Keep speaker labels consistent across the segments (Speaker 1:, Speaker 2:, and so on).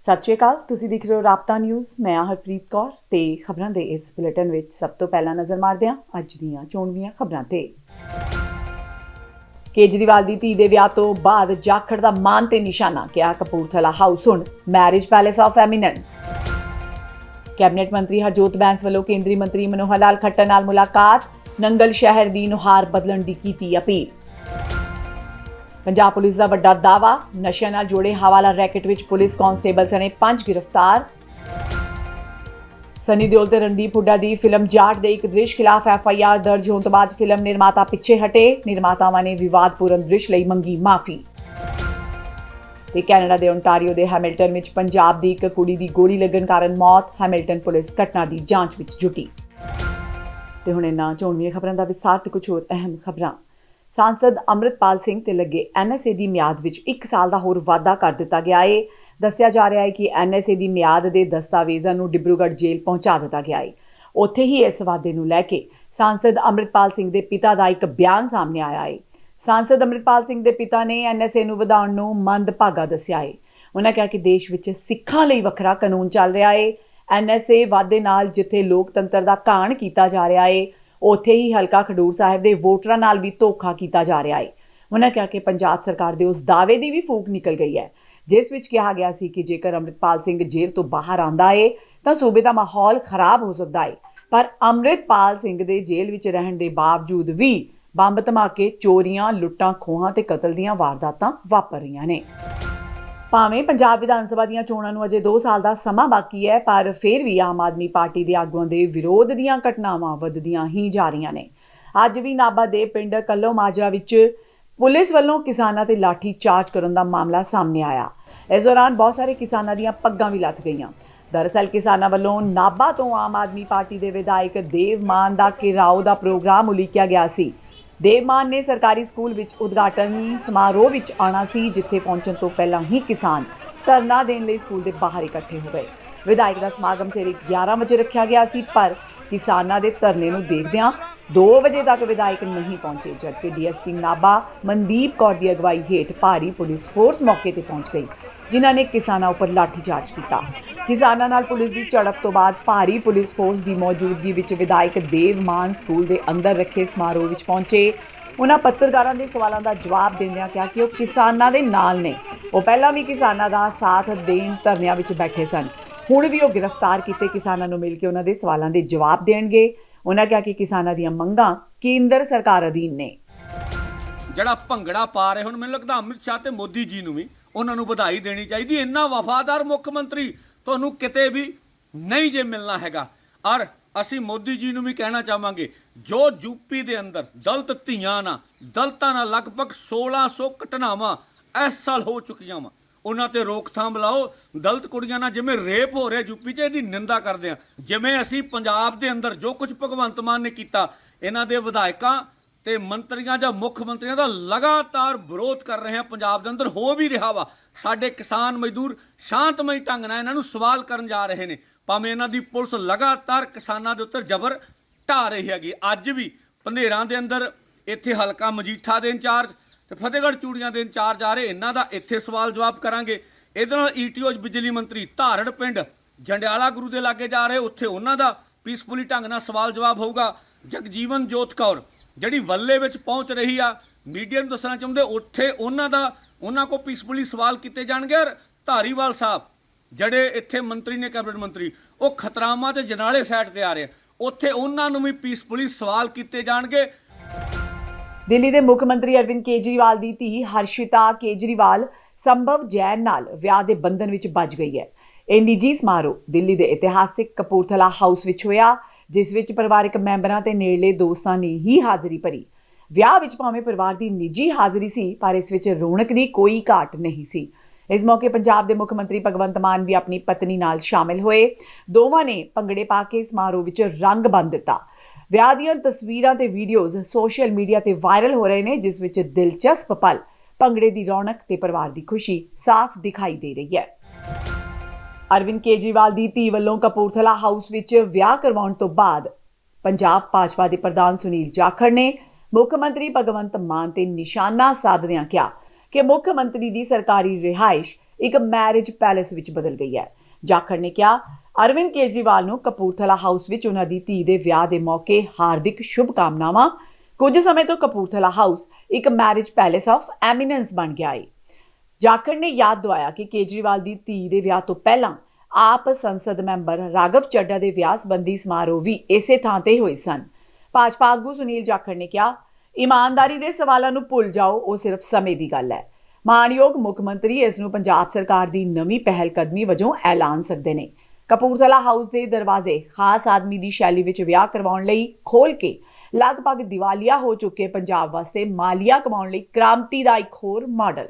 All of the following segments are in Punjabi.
Speaker 1: ਸਤਿ ਸ਼੍ਰੀ ਅਕਾਲ, ਤੁਸੀਂ ਦੇਖ ਰਹੇ ਹੋ ਰਾਪਤਾ ਨਿਊਜ਼। ਮੈਂ ਹਾਂ ਹਰਪ੍ਰੀਤ ਕੌਰ ਤੇ ਖਬਰਾਂ ਦੇ ਇਸ ਬੁਲੇਟਿਨ ਵਿੱਚ ਸਭ ਤੋਂ ਪਹਿਲਾਂ ਨਜ਼ਰ ਮਾਰਦੇ ਹਾਂ ਅੱਜ ਦੀਆਂ ਚੋਣਵੀਆਂ ਖਬਰਾਂ ਤੇ। ਕੇਜਰੀਵਾਲ ਦੀ ਧੀ ਦੇ ਵਿਆਹ ਤੋਂ ਬਾਅਦ ਜਾਖੜ ਦਾ ਮਾਨ ਤੇ ਨਿਸ਼ਾਨਾ, ਕਿਹਾ ਕਪੂਰਥਲਾ ਹਾਊਸ ਹੁਣ marriage palace of eminence. Cabinet ਮੰਤਰੀ ਹਰਜੋਤ ਬੈਂਸ ਵੱਲੋਂ ਕੇਂਦਰੀ ਮੰਤਰੀ ਮਨੋਹਰ ਲਾਲ ਖੱਟਰ ਨਾਲ ਮੁਲਾਕਾਤ, ਨੰਗਲ ਸ਼ਹਿਰ ਦੀ ਨੁਹਾਰ ਬਦਲਣ ਦੀ ਕੀਤੀ ਅਪੀਲ। ਪੰਜਾਬ ਪੁਲਿਸ ਦਾ ਵੱਡਾ ਦਾਵਾ ਨਸ਼ਿਆਂ ਨਾਲ ਜੋੜੇ ਹਵਾਲਾ ਰੈਕਟ ਵਿੱਚ ਪੁਲਿਸ ਕਾਂਸਟੇਬਲ ਸਣੇ ਪੰਜ ਗ੍ਰਿਫਤਾਰ। ਸਨੀ ਦਿਓਲ ਤੇ ਰਣਦੀਪ ਹੁੱਡਾ ਦੀ ਫਿਲਮ ਜਾਟ ਦੇ ਇੱਕ ਦ੍ਰਿਸ਼ ਖਿਲਾਫ ਐਫ ਆਈ ਆਰ ਦਰਜ ਹੋਣ ਤੋਂ ਬਾਅਦ ਫਿਲਮ ਨਿਰਮਾਤਾ ਪਿੱਛੇ ਹਟੇ, ਨਿਰਮਾਤਾਵਾਂ ਨੇ ਵਿਵਾਦਪੂਰਨ ਦ੍ਰਿਸ਼ ਲਈ ਮੰਗੀ ਮਾਫੀ। ਤੇ ਕੈਨੇਡਾ ਦੇ ਓਨਟਾਰੀਓ ਦੇ ਹੈਮਿਲਟਨ ਵਿੱਚ ਪੰਜਾਬ ਦੀ ਇੱਕ ਕੁੜੀ ਦੀ ਗੋਲੀ ਲੱਗਣ ਕਾਰਨ ਮੌਤ, ਹੈਮਿਲਟਨ ਪੁਲਿਸ ਘਟਨਾ ਦੀ ਜਾਂਚ ਵਿੱਚ ਜੁਟੀ। ਤੇ ਹੁਣ ਇਹਨਾਂ ਚੋਣਵੀਆਂ ਖਬਰਾਂ ਦਾ ਵਿਸਥਾਰ ਤੇ ਕੁਝ ਹੋਰ ਅਹਿਮ ਖਬਰਾਂ। ਸਾਂਸਦ ਅੰਮ੍ਰਿਤਪਾਲ ਸਿੰਘ ਤੇ ਲੱਗੇ ਐਨਐਸਏ ਦੀ ਮਿਆਦ ਵਿੱਚ 1 ਸਾਲ ਦਾ ਹੋਰ ਵਾਧਾ ਕਰ ਦਿੱਤਾ ਗਿਆ ਹੈ ਦੱਸਿਆ ਜਾ ਰਿਹਾ ਹੈ ਕਿ ਐਨਐਸਏ ਦੀ ਮਿਆਦ ਦੇ ਦਸਤਾਵੇਜ਼ਾਂ ਨੂੰ ਡਿਬਰੂਗੜ੍ਹ ਜੇਲ੍ਹ ਪਹੁੰਚਾ ਦਿੱਤਾ ਗਿਆ ਹੈ ਉੱਥੇ ਹੀ ਇਸ ਵਾਅਦੇ ਨੂੰ ਲੈ ਕੇ ਸਾਂਸਦ ਅੰਮ੍ਰਿਤਪਾਲ ਸਿੰਘ ਦੇ ਪਿਤਾ ਦਾ ਇੱਕ ਬਿਆਨ ਸਾਹਮਣੇ ਆਇਆ ਹੈ ਸਾਂਸਦ ਅੰਮ੍ਰਿਤਪਾਲ ਸਿੰਘ ਦੇ ਪਿਤਾ ਨੇ ਐਨਐਸਏ ਨੂੰ ਵਧਾਉਣ ਨੂੰ ਮੰਦਭਾਗਾ ਦੱਸਿਆ ਹੈ ਉਹਨਾਂ ਕਿਹਾ ਕਿ ਦੇਸ਼ ਵਿੱਚ ਸਿੱਖਾਂ ਲਈ ਵੱਖਰਾ ਕਾਨੂੰਨ ਚੱਲ ਰਿਹਾ ਹੈ ਐਨਐਸਏ ਵਾਅਦੇ ਨਾਲ ਜਿੱਥੇ ਲੋਕਤੰਤਰ ਦਾ ਘਾਣ ਕੀਤਾ ਜਾ ਰਿਹਾ ਹੈ ਉੱਥੇ ਹੀ ਹਲਕਾ ਖਡੂਰ ਸਾਹਿਬ ਦੇ ਵੋਟਰਾਂ ਨਾਲ ਵੀ ਧੋਖਾ ਕੀਤਾ ਜਾ ਰਿਹਾ ਹੈ ਉਹਨਾਂ ਕਿਹਾ ਕਿ ਪੰਜਾਬ ਸਰਕਾਰ ਦੇ ਉਸ ਦਾਅਵੇ ਦੀ ਵੀ ਫੂਕ ਨਿਕਲ ਗਈ ਹੈ, ਜਿਸ ਵਿੱਚ ਕਿਹਾ ਗਿਆ ਸੀ ਕਿ ਜੇਕਰ ਅੰਮ੍ਰਿਤਪਾਲ ਸਿੰਘ ਜੇਲ੍ਹ ਤੋਂ ਬਾਹਰ ਆਂਦਾ ਏ, ਤਾਂ ਸੂਬੇ ਦਾ ਮਾਹੌਲ ਖਰਾਬ ਹੋ ਸਕਦਾ ਏ। ਪਰ ਅੰਮ੍ਰਿਤਪਾਲ ਸਿੰਘ ਦੇ ਜੇਲ੍ਹ ਵਿੱਚ ਰਹਿਣ ਦੇ ਬਾਵਜੂਦ ਵੀ ਬੰਬ ਧਮਾਕੇ, ਚੋਰੀਆਂ, ਲੁੱਟਾਂ, ਖੋਹਾਂ ਤੇ ਕਤਲ ਦੀਆਂ ਵਾਰਦਾਤਾਂ ਵਾਪਰ ਰਹੀਆਂ ਨੇ। ਭਾਵੇਂ ਪੰਜਾਬ ਵਿਧਾਨ ਸਭਾ ਦੀਆਂ ਚੋਣਾਂ ਨੂੰ ਅਜੇ 2 ਸਾਲ ਦਾ ਸਮਾਂ ਬਾਕੀ ਹੈ, ਪਰ ਫਿਰ ਵੀ ਆਮ ਆਦਮੀ ਪਾਰਟੀ ਦੇ ਆਗੂਆਂ ਦੇ ਵਿਰੋਧ ਦੀਆਂ ਘਟਨਾਵਾਂ ਵੱਧਦੀਆਂ ਹੀ ਜਾ ਰਹੀਆਂ ਨੇ। ਅੱਜ ਵੀ ਨਾਭਾ ਦੇ ਪਿੰਡ ਕੱਲੋ ਮਾਜਰਾ ਵਿੱਚ ਪੁਲਿਸ ਵੱਲੋਂ ਕਿਸਾਨਾਂ ਤੇ ਲਾਠੀ ਚਾਰਜ ਕਰਨ ਦਾ ਮਾਮਲਾ ਸਾਹਮਣੇ ਆਇਆ। ਇਸ ਦੌਰਾਨ ਬਹੁਤ ਸਾਰੇ ਕਿਸਾਨਾਂ ਦੀਆਂ ਪੱਗਾਂ ਵੀ ਲੱਥ ਗਈਆਂ। ਦਰਅਸਲ ਕਿਸਾਨਾਂ ਵੱਲੋਂ ਨਾਭਾ ਤੋਂ ਆਮ ਆਦਮੀ ਪਾਰਟੀ ਦੇ ਵਿਧਾਇਕ ਦੇਵ ਮਾਨ ਦਾ ਘਿਰਾਓ ਦਾ ਪ੍ਰੋਗਰਾਮ ਉਲੀਕਿਆ ਗਿਆ ਸੀ। ਦੇਵ ਮਾਨ ਨੇ ਸਰਕਾਰੀ ਸਕੂਲ ਵਿੱਚ ਉਦਘਾਟਨੀ ਸਮਾਰੋਹ ਵਿੱਚ ਆਉਣਾ ਸੀ, ਜਿੱਥੇ ਪਹੁੰਚਣ ਤੋਂ ਪਹਿਲਾਂ ਹੀ ਕਿਸਾਨ ਧਰਨਾ ਦੇਣ ਲਈ ਸਕੂਲ ਦੇ ਬਾਹਰ ਇਕੱਠੇ ਹੋ ਗਏ। ਵਿਧਾਇਕ ਦਾ ਸਮਾਗਮ ਸਵੇਰੇ 11 ਵਜੇ ਰੱਖਿਆ ਗਿਆ ਸੀ, ਪਰ ਕਿਸਾਨਾਂ ਦੇ ਧਰਨੇ ਨੂੰ ਦੇਖਦਿਆਂ 2 ਵਜੇ ਤੱਕ ਵਿਧਾਇਕ ਨਹੀਂ ਪਹੁੰਚੇ, ਜਦਕਿ ਡੀਐਸਪੀ ਨਾਭਾ, ਮਨਦੀਪ ਕੌਰ ਦੀ ਅਗਵਾਈ ਹੇਠ ਭਾਰੀ ਪੁਲਿਸ ਫੋਰਸ ਮੌਕੇ ਤੇ ਪਹੁੰਚ ਗਈ। ਜਿਨ੍ਹਾਂ ਨੇ ਕਿਸਾਨਾਂ ਉੱਪਰ ਲਾਠੀਚਾਰਜ ਕੀਤਾ। ਕਿਸਾਨਾਂ ਨਾਲ ਪੁਲਿਸ ਦੀ ਝੜਪ ਤੋਂ ਬਾਅਦ ਭਾਰੀ ਪੁਲਿਸ ਫੋਰਸ ਦੀ ਮੌਜੂਦਗੀ ਵਿੱਚ ਵਿਧਾਇਕ ਦੇਵ ਮਾਨ ਸਕੂਲ ਦੇ ਅੰਦਰ ਰੱਖੇ ਸਮਾਰੋਹ ਵਿੱਚ ਪਹੁੰਚੇ। ਉਹਨਾਂ ਪੱਤਰਕਾਰਾਂ ਦੇ ਸਵਾਲਾਂ ਦਾ ਜਵਾਬ ਦਿੰਦਿਆਂ ਕਿਹਾ ਕਿ ਉਹ ਕਿਸਾਨਾਂ ਦੇ ਨਾਲ ਨੇ। ਉਹ ਪਹਿਲਾਂ ਵੀ ਕਿਸਾਨਾਂ ਦਾ ਸਾਥ ਦੇਣ ਧਰਨਿਆਂ ਵਿੱਚ ਬੈਠੇ ਸਨ। ਹੁਣ ਵੀ ਉਹ ਗ੍ਰਿਫਤਾਰ ਕੀਤੇ ਕਿਸਾਨਾਂ ਨੂੰ ਮਿਲ ਕੇ ਉਹਨਾਂ ਦੇ ਸਵਾਲਾਂ ਦੇ ਜਵਾਬ ਦੇਣਗੇ। ਉਹਨਾਂ ਕਿਹਾ ਕਿ ਕਿਸਾਨਾਂ ਦੀਆਂ ਮੰਗਾਂ ਕੇਂਦਰ ਸਰਕਾਰ ਅਧੀਨ ਨੇ।
Speaker 2: ਜਿਹੜਾ ਭੰਗੜਾ ਪਾ ਰਹੇ ਹੁਣ, ਮੈਨੂੰ ਲੱਗਦਾ ਅਮਿਤ ਸ਼ਾਹ ਤੇ ਮੋਦੀ ਜੀ ਨੂੰ ਵੀ ਉਹਨਾਂ ਨੂੰ ਵਧਾਈ ਦੇਣੀ ਚਾਹੀਦੀ। ਇੰਨਾ ਵਫਾਦਾਰ ਮੁੱਖ ਮੰਤਰੀ ਤੁਹਾਨੂੰ ਕਿਤੇ ਵੀ ਨਹੀਂ ਜੇ ਮਿਲਣਾ ਹੈਗਾ। ਔਰ ਅਸੀਂ ਮੋਦੀ ਜੀ ਨੂੰ ਵੀ ਕਹਿਣਾ ਚਾਹਾਂਗੇ, ਜੋ ਯੂਪੀ ਦੇ ਅੰਦਰ ਦਲਤ ਧੀਆਂ ਨਾਲ, ਦਲਤਾਂ ਨਾਲ ਲਗਭਗ 1600 ਘਟਨਾਵਾਂ ਇਸ ਸਾਲ ਹੋ ਚੁੱਕੀਆਂ ਵਾ। ਉਹਨਾਂ ਤੇ ਰੋਕਥਾਮ ਲਾਓ। ਦਲਤ ਕੁੜੀਆਂ ਨਾਲ ਜਿਵੇਂ ਰੇਪ ਹੋ ਰਿਹਾ ਯੂਪੀ 'ਚ, ਇਹਦੀ ਨਿੰਦਾ ਕਰਦੇ ਆ। ਜਿਵੇਂ ਅਸੀਂ ਪੰਜਾਬ ਦੇ ਅੰਦਰ ਜੋ ਕੁਝ ਭਗਵੰਤ ਮਾਨ ਨੇ ਕੀਤਾ, ਇਹਨਾਂ ਦੇ ਵਿਧਾਇਕਾਂ ਤੇ ਮੰਤਰੀਆਂ ਜਾਂ ਮੁੱਖ ਮੰਤਰੀਆਂ ਦਾ ਲਗਾਤਾਰ ਵਿਰੋਧ ਕਰ ਰਹੇ ਆ ਪੰਜਾਬ ਦੇ ਅੰਦਰ, ਹੋ ਵੀ ਰਿਹਾ ਵਾ। ਸਾਡੇ ਕਿਸਾਨ ਮਜ਼ਦੂਰ ਸ਼ਾਂਤਮਈ ਢੰਗ ਨਾਲ ਇਹਨਾਂ ਨੂੰ ਸਵਾਲ ਕਰਨ ਜਾ ਰਹੇ ਨੇ। ਭਾਵੇਂ ਇਹਨਾਂ ਦੀ ਪੁਲਿਸ ਲਗਾਤਾਰ ਕਿਸਾਨਾਂ ਦੇ ਉੱਤੇ ਜ਼ਬਰ ਢਾ ਰਹੀ ਹੈਗੀ। ਅੱਜ ਵੀ ਪੰਧੇਰਾਂ ਦੇ ਅੰਦਰ ਇੱਥੇ ਹਲਕਾ ਮਜੀਠਾ ਦੇ ਇੰਚਾਰਜ ਤੇ ਫਤਿਹਗੜ੍ਹ ਚੂੜੀਆਂ ਦੇ ਇੰਚਾਰਜ ਆ ਰਹੇ। ਇਹਨਾਂ ਦਾ ਇੱਥੇ ਸਵਾਲ ਜਵਾਬ ਕਰਾਂਗੇ। ਇਹਦੇ ਨਾਲ ਈਟੀਓ ਬਿਜਲੀ ਮੰਤਰੀ ਧਾਰੜ ਪਿੰਡ ਜੰਡਿਆਲਾ ਗੁਰੂ ਦੇ ਲਾਗੇ ਜਾ ਰਹੇ। ਉੱਥੇ ਉਹਨਾਂ ਦਾ ਪੀਸਫੁਲੀ ਢੰਗ ਨਾਲ ਸਵਾਲ ਜਵਾਬ ਹੋਊਗਾ। ਜਗਜੀਵਨ ਜੋਤ ਕੌਰ ਜਿਹੜੀ ਵੱਲੇ ਵਿੱਚ ਪਹੁੰਚ ਰਹੀ ਆ, ਮੀਡੀਆ ਨੂੰ ਦੱਸਣਾ ਚਾਹੁੰਦੇ, ਉੱਥੇ ਉਹਨਾਂ ਦਾ, ਉਹਨਾਂ ਕੋ ਪੀਸਫੁਲੀ ਸਵਾਲ ਕੀਤੇ ਜਾਣਗੇ ਔਰ ਧਾਰੀਵਾਲ ਸਾਹਿਬ, ਜਿਹੜੇ ਇੱਥੇ ਮੰਤਰੀ ਨੇ ਕੈਬਨਿਟ ਮੰਤਰੀ, ਉਹ ਖਤਰਾਮਾ ਤੇ ਜਨਾਲੇ ਸਾਈਡ ਤੇ ਆ ਰਹੇ ਉੱਥੇ ਉਹਨਾਂ ਨੂੰ ਵੀ ਪੀਸਫੁਲੀ ਸਵਾਲ ਕੀਤੇ ਜਾਣਗੇ।
Speaker 1: ਦਿੱਲੀ ਦੇ ਮੁੱਖ ਮੰਤਰੀ ਅਰਵਿੰਦ ਕੇਜਰੀਵਾਲ ਦੀ ਧੀ ਹਰਸ਼ਿਤਾ ਕੇਜਰੀਵਾਲ ਸੰਭਵ ਜੈਨ ਨਾਲ ਵਿਆਹ ਦੇ ਬੰਧਨ ਵਿੱਚ ਵੱਜ ਗਈ ਹੈ। ਇਹ ਨਿੱਜੀ ਸਮਾਰੋਹ ਦਿੱਲੀ ਦੇ ਇਤਿਹਾਸਿਕ ਕਪੂਰਥਲਾ ਹਾਊਸ ਵਿੱਚ ਹੋਇਆ। ਜਿਸ ਵਿੱਚ ਪਰਿਵਾਰਕ ਮੈਂਬਰਾਂ ਤੇ ਨੇੜਲੇ ਦੋਸਤਾਂ ਨੇ ਹੀ ਹਾਜ਼ਰੀ ਭਰੀ। ਵਿਆਹ ਵਿੱਚ ਭਾਵੇਂ ਪਰਿਵਾਰ ਦੀ ਨਿੱਜੀ ਹਾਜ਼ਰੀ ਸੀ, ਪਰ ਇਸ ਵਿੱਚ ਰੌਣਕ ਦੀ ਕੋਈ ਘਾਟ ਨਹੀਂ ਸੀ। ਇਸ ਮੌਕੇ ਪੰਜਾਬ ਦੇ ਮੁੱਖ ਮੰਤਰੀ ਭਗਵੰਤ ਮਾਨ ਵੀ ਆਪਣੀ ਪਤਨੀ ਨਾਲ ਸ਼ਾਮਿਲ ਹੋਏ। ਦੋਵਾਂ ਨੇ ਭੰਗੜੇ ਪਾ ਕੇ ਸਮਾਰੋਹ ਵਿੱਚ ਰੰਗ ਬੰਨ ਦਿੱਤਾ। ਵਿਆਹ ਦੀਆਂ ਤਸਵੀਰਾਂ ਤੇ ਵੀਡੀਓਜ਼ ਸੋਸ਼ਲ ਮੀਡੀਆ ਤੇ ਵਾਇਰਲ ਹੋ ਰਹੇ ਨੇ, ਜਿਸ ਵਿੱਚ ਦਿਲਚਸਪ ਪਲ ਭੰਗੜੇ ਦੀ ਰੌਣਕ ਤੇ ਪਰਿਵਾਰ ਦੀ ਖੁਸ਼ੀ ਸਾਫ਼ ਦਿਖਾਈ ਦੇ ਰਹੀ ਹੈ। ਅਰਵਿੰਦ ਕੇਜਰੀਵਾਲ ਦੀ ਧੀ ਵੱਲੋਂ ਕਪੂਰਥਲਾ ਹਾਊਸ ਵਿੱਚ ਵਿਆਹ ਕਰਵਾਉਣ ਤੋਂ ਬਾਅਦ ਪੰਜਾਬ ਭਾਜਪਾ ਦੇ ਪ੍ਰਧਾਨ ਸੁਨੀਲ ਜਾਖੜ ਨੇ ਮੁੱਖ ਮੰਤਰੀ ਭਗਵੰਤ ਮਾਨ ਤੇ ਨਿਸ਼ਾਨਾ ਸਾਧਦਿਆਂ ਕਿਹਾ ਕਿ ਮੁੱਖ ਮੰਤਰੀ ਦੀ ਸਰਕਾਰੀ ਰਿਹਾਇਸ਼ ਇੱਕ ਮੈਰਿਜ ਪੈਲੇਸ ਵਿੱਚ ਬਦਲ ਗਈ ਹੈ। ਜਾਖੜ ਨੇ ਕਿਹਾ, ਅਰਵਿੰਦ ਕੇਜਰੀਵਾਲ ਨੂੰ ਕਪੂਰਥਲਾ ਹਾਊਸ ਵਿੱਚ ਉਹਨਾਂ ਦੀ ਧੀ ਦੇ ਵਿਆਹ ਦੇ ਮੌਕੇ ਹਾਰਦਿਕ ਸ਼ੁਭ ਕਾਮਨਾਵਾਂ ਕੁਝ ਸਮੇਂ ਤੋਂ ਕਪੂਰਥਲਾ ਹਾਊਸ ਇੱਕ ਮੈਰਿਜ ਪੈਲੇਸ ਆਫ ਐਮੀਨੈਂਸ ਬਣ ਗਿਆ ਹੈ ਜਾਖੜ ਨੇ ਯਾਦ ਦਿਵਾਇਆ ਕਿ ਕੇਜਰੀਵਾਲ ਦੀ ਧੀ ਦੇ ਵਿਆਹ ਤੋਂ ਪਹਿਲਾਂ ਆਪ ਸੰਸਦ ਮੈਂਬਰ ਰਾਘਵ ਚੱਡਾ ਦੇ ਵਿਆਹ ਸੰਬੰਧੀ ਸਮਾਰੋਹ ਵੀ ਇਸੇ ਥਾਂ ਤੇ ਹੋਏ ਸਨ। ਭਾਜਪਾ ਆਗੂ ਸੁਨੀਲ ਜਾਖੜ ਨੇ ਕਿਹਾ, ਇਮਾਨਦਾਰੀ ਦੇ ਸਵਾਲਾਂ ਨੂੰ ਭੁੱਲ ਜਾਓ, ਉਹ ਸਿਰਫ ਸਮੇਂ ਦੀ ਗੱਲ ਹੈ। ਮਾਨਯੋਗ ਮੁੱਖ ਮੰਤਰੀ ਇਸ ਨੂੰ ਪੰਜਾਬ ਸਰਕਾਰ ਦੀ ਨਵੀਂ ਪਹਿਲ ਕਦਮੀ ਵਜੋਂ ਐਲਾਨ ਸਕਦੇ ਨੇ। ਕਪੂਰਥਲਾ ਹਾਊਸ ਦੇ ਦਰਵਾਜ਼ੇ ਖਾਸ ਆਦਮੀ ਦੀ ਸ਼ੈਲੀ ਵਿੱਚ ਵਿਆਹ ਕਰਵਾਉਣ ਲਈ ਖੋਲ ਕੇ ਲਗਭਗ ਦਿਵਾਲੀਆ ਹੋ ਚੁੱਕੇ ਪੰਜਾਬ ਵਾਸਤੇ ਮਾਲੀਆ ਕਮਾਉਣ ਲਈ ਕ੍ਰਾਂਤੀ ਦਾ ਇੱਕ ਹੋਰ ਮਾਡਲ।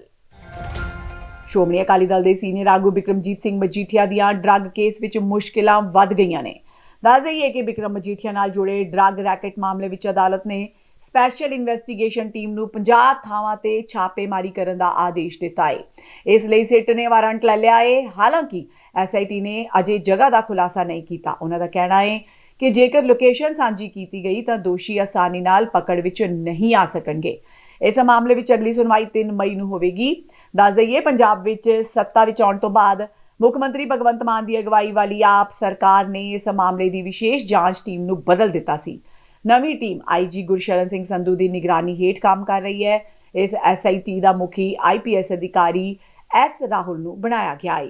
Speaker 1: ਸ਼੍ਰੋਮਣੀ ਅਕਾਲੀ ਦਲ ਦੇ ਸੀਨੀਅਰ ਆਗੂ ਬਿਕਰਮਜੀਤ ਸਿੰਘ ਮਜੀਠੀਆ ਦੀਆਂ ਡਰੱਗ ਕੇਸ ਵਿੱਚ ਮੁਸ਼ਕਿਲਾਂ ਵੱਧ ਗਈਆਂ ਨੇ। ਦੱਸ ਦਈਏ ਕਿ ਬਿਕਰਮ ਮਜੀਠੀਆ ਨਾਲ ਜੁੜੇ ਡਰੱਗ ਰੈਕਟ ਮਾਮਲੇ ਵਿੱਚ ਅਦਾਲਤ ਨੇ ਸਪੈਸ਼ਲ ਇਨਵੈਸਟੀਗੇਸ਼ਨ ਟੀਮ ਨੂੰ 50 ਥਾਵਾਂ ਤੇ ਛਾਪੇਮਾਰੀ ਕਰਨ ਦਾ ਆਦੇਸ਼ ਦਿੱਤਾ ਹੈ ਇਸ ਲਈ ਸਿੱਟ ਨੇ ਵਾਰੰਟ ਲੈ ਲਿਆ ਹੈ ਹਾਲਾਂਕਿ ਐਸਆਈਟੀ ਨੇ ਅਜੇ ਜਗ੍ਹਾ ਦਾ ਖੁਲਾਸਾ ਨਹੀਂ ਕੀਤਾ। ਉਹਨਾਂ ਦਾ ਕਹਿਣਾ ਹੈ ਕਿ ਜੇਕਰ ਲੋਕੇਸ਼ਨ ਸਾਂਝੀ ਕੀਤੀ ਗਈ ਤਾਂ ਦੋਸ਼ੀ ਆਸਾਨੀ ਨਾਲ ਪਕੜ ਵਿੱਚ ਨਹੀਂ ਆ ਸਕਣਗੇ। ਇਸ ਮਾਮਲੇ ਵਿੱਚ ਅਗਲੀ ਸੁਣਵਾਈ 3 ਮਈ ਨੂੰ ਹੋਵੇਗੀ। ਦੱਸ ਦਈਏ, ਪੰਜਾਬ ਵਿੱਚ ਸੱਤਾ ਵਿੱਚ ਆਉਣ ਤੋਂ ਬਾਅਦ ਮੁੱਖ ਮੰਤਰੀ ਭਗਵੰਤ ਮਾਨ ਦੀ ਅਗਵਾਈ ਵਾਲੀ ਆਪ ਸਰਕਾਰ ਨੇ ਇਸ ਮਾਮਲੇ ਦੀ ਵਿਸ਼ੇਸ਼ ਜਾਂਚ ਟੀਮ ਨੂੰ ਬਦਲ ਦਿੱਤਾ ਸੀ। ਨਵੀਂ ਟੀਮ ਆਈਜੀ ਗੁਰਸ਼ਰਨ ਸਿੰਘ ਸੰਧੂ ਦੀ ਨਿਗਰਾਨੀ ਹੇਠ ਕੰਮ ਕਰ ਰਹੀ ਹੈ। ਇਸ ਐਸਆਈਟੀ ਦਾ ਮੁਖੀ ਆਈਪੀਐਸ ਅਧਿਕਾਰੀ ਐਸ ਰਾਹੁਲ ਨੂੰ ਬਣਾਇਆ ਗਿਆ ਹੈ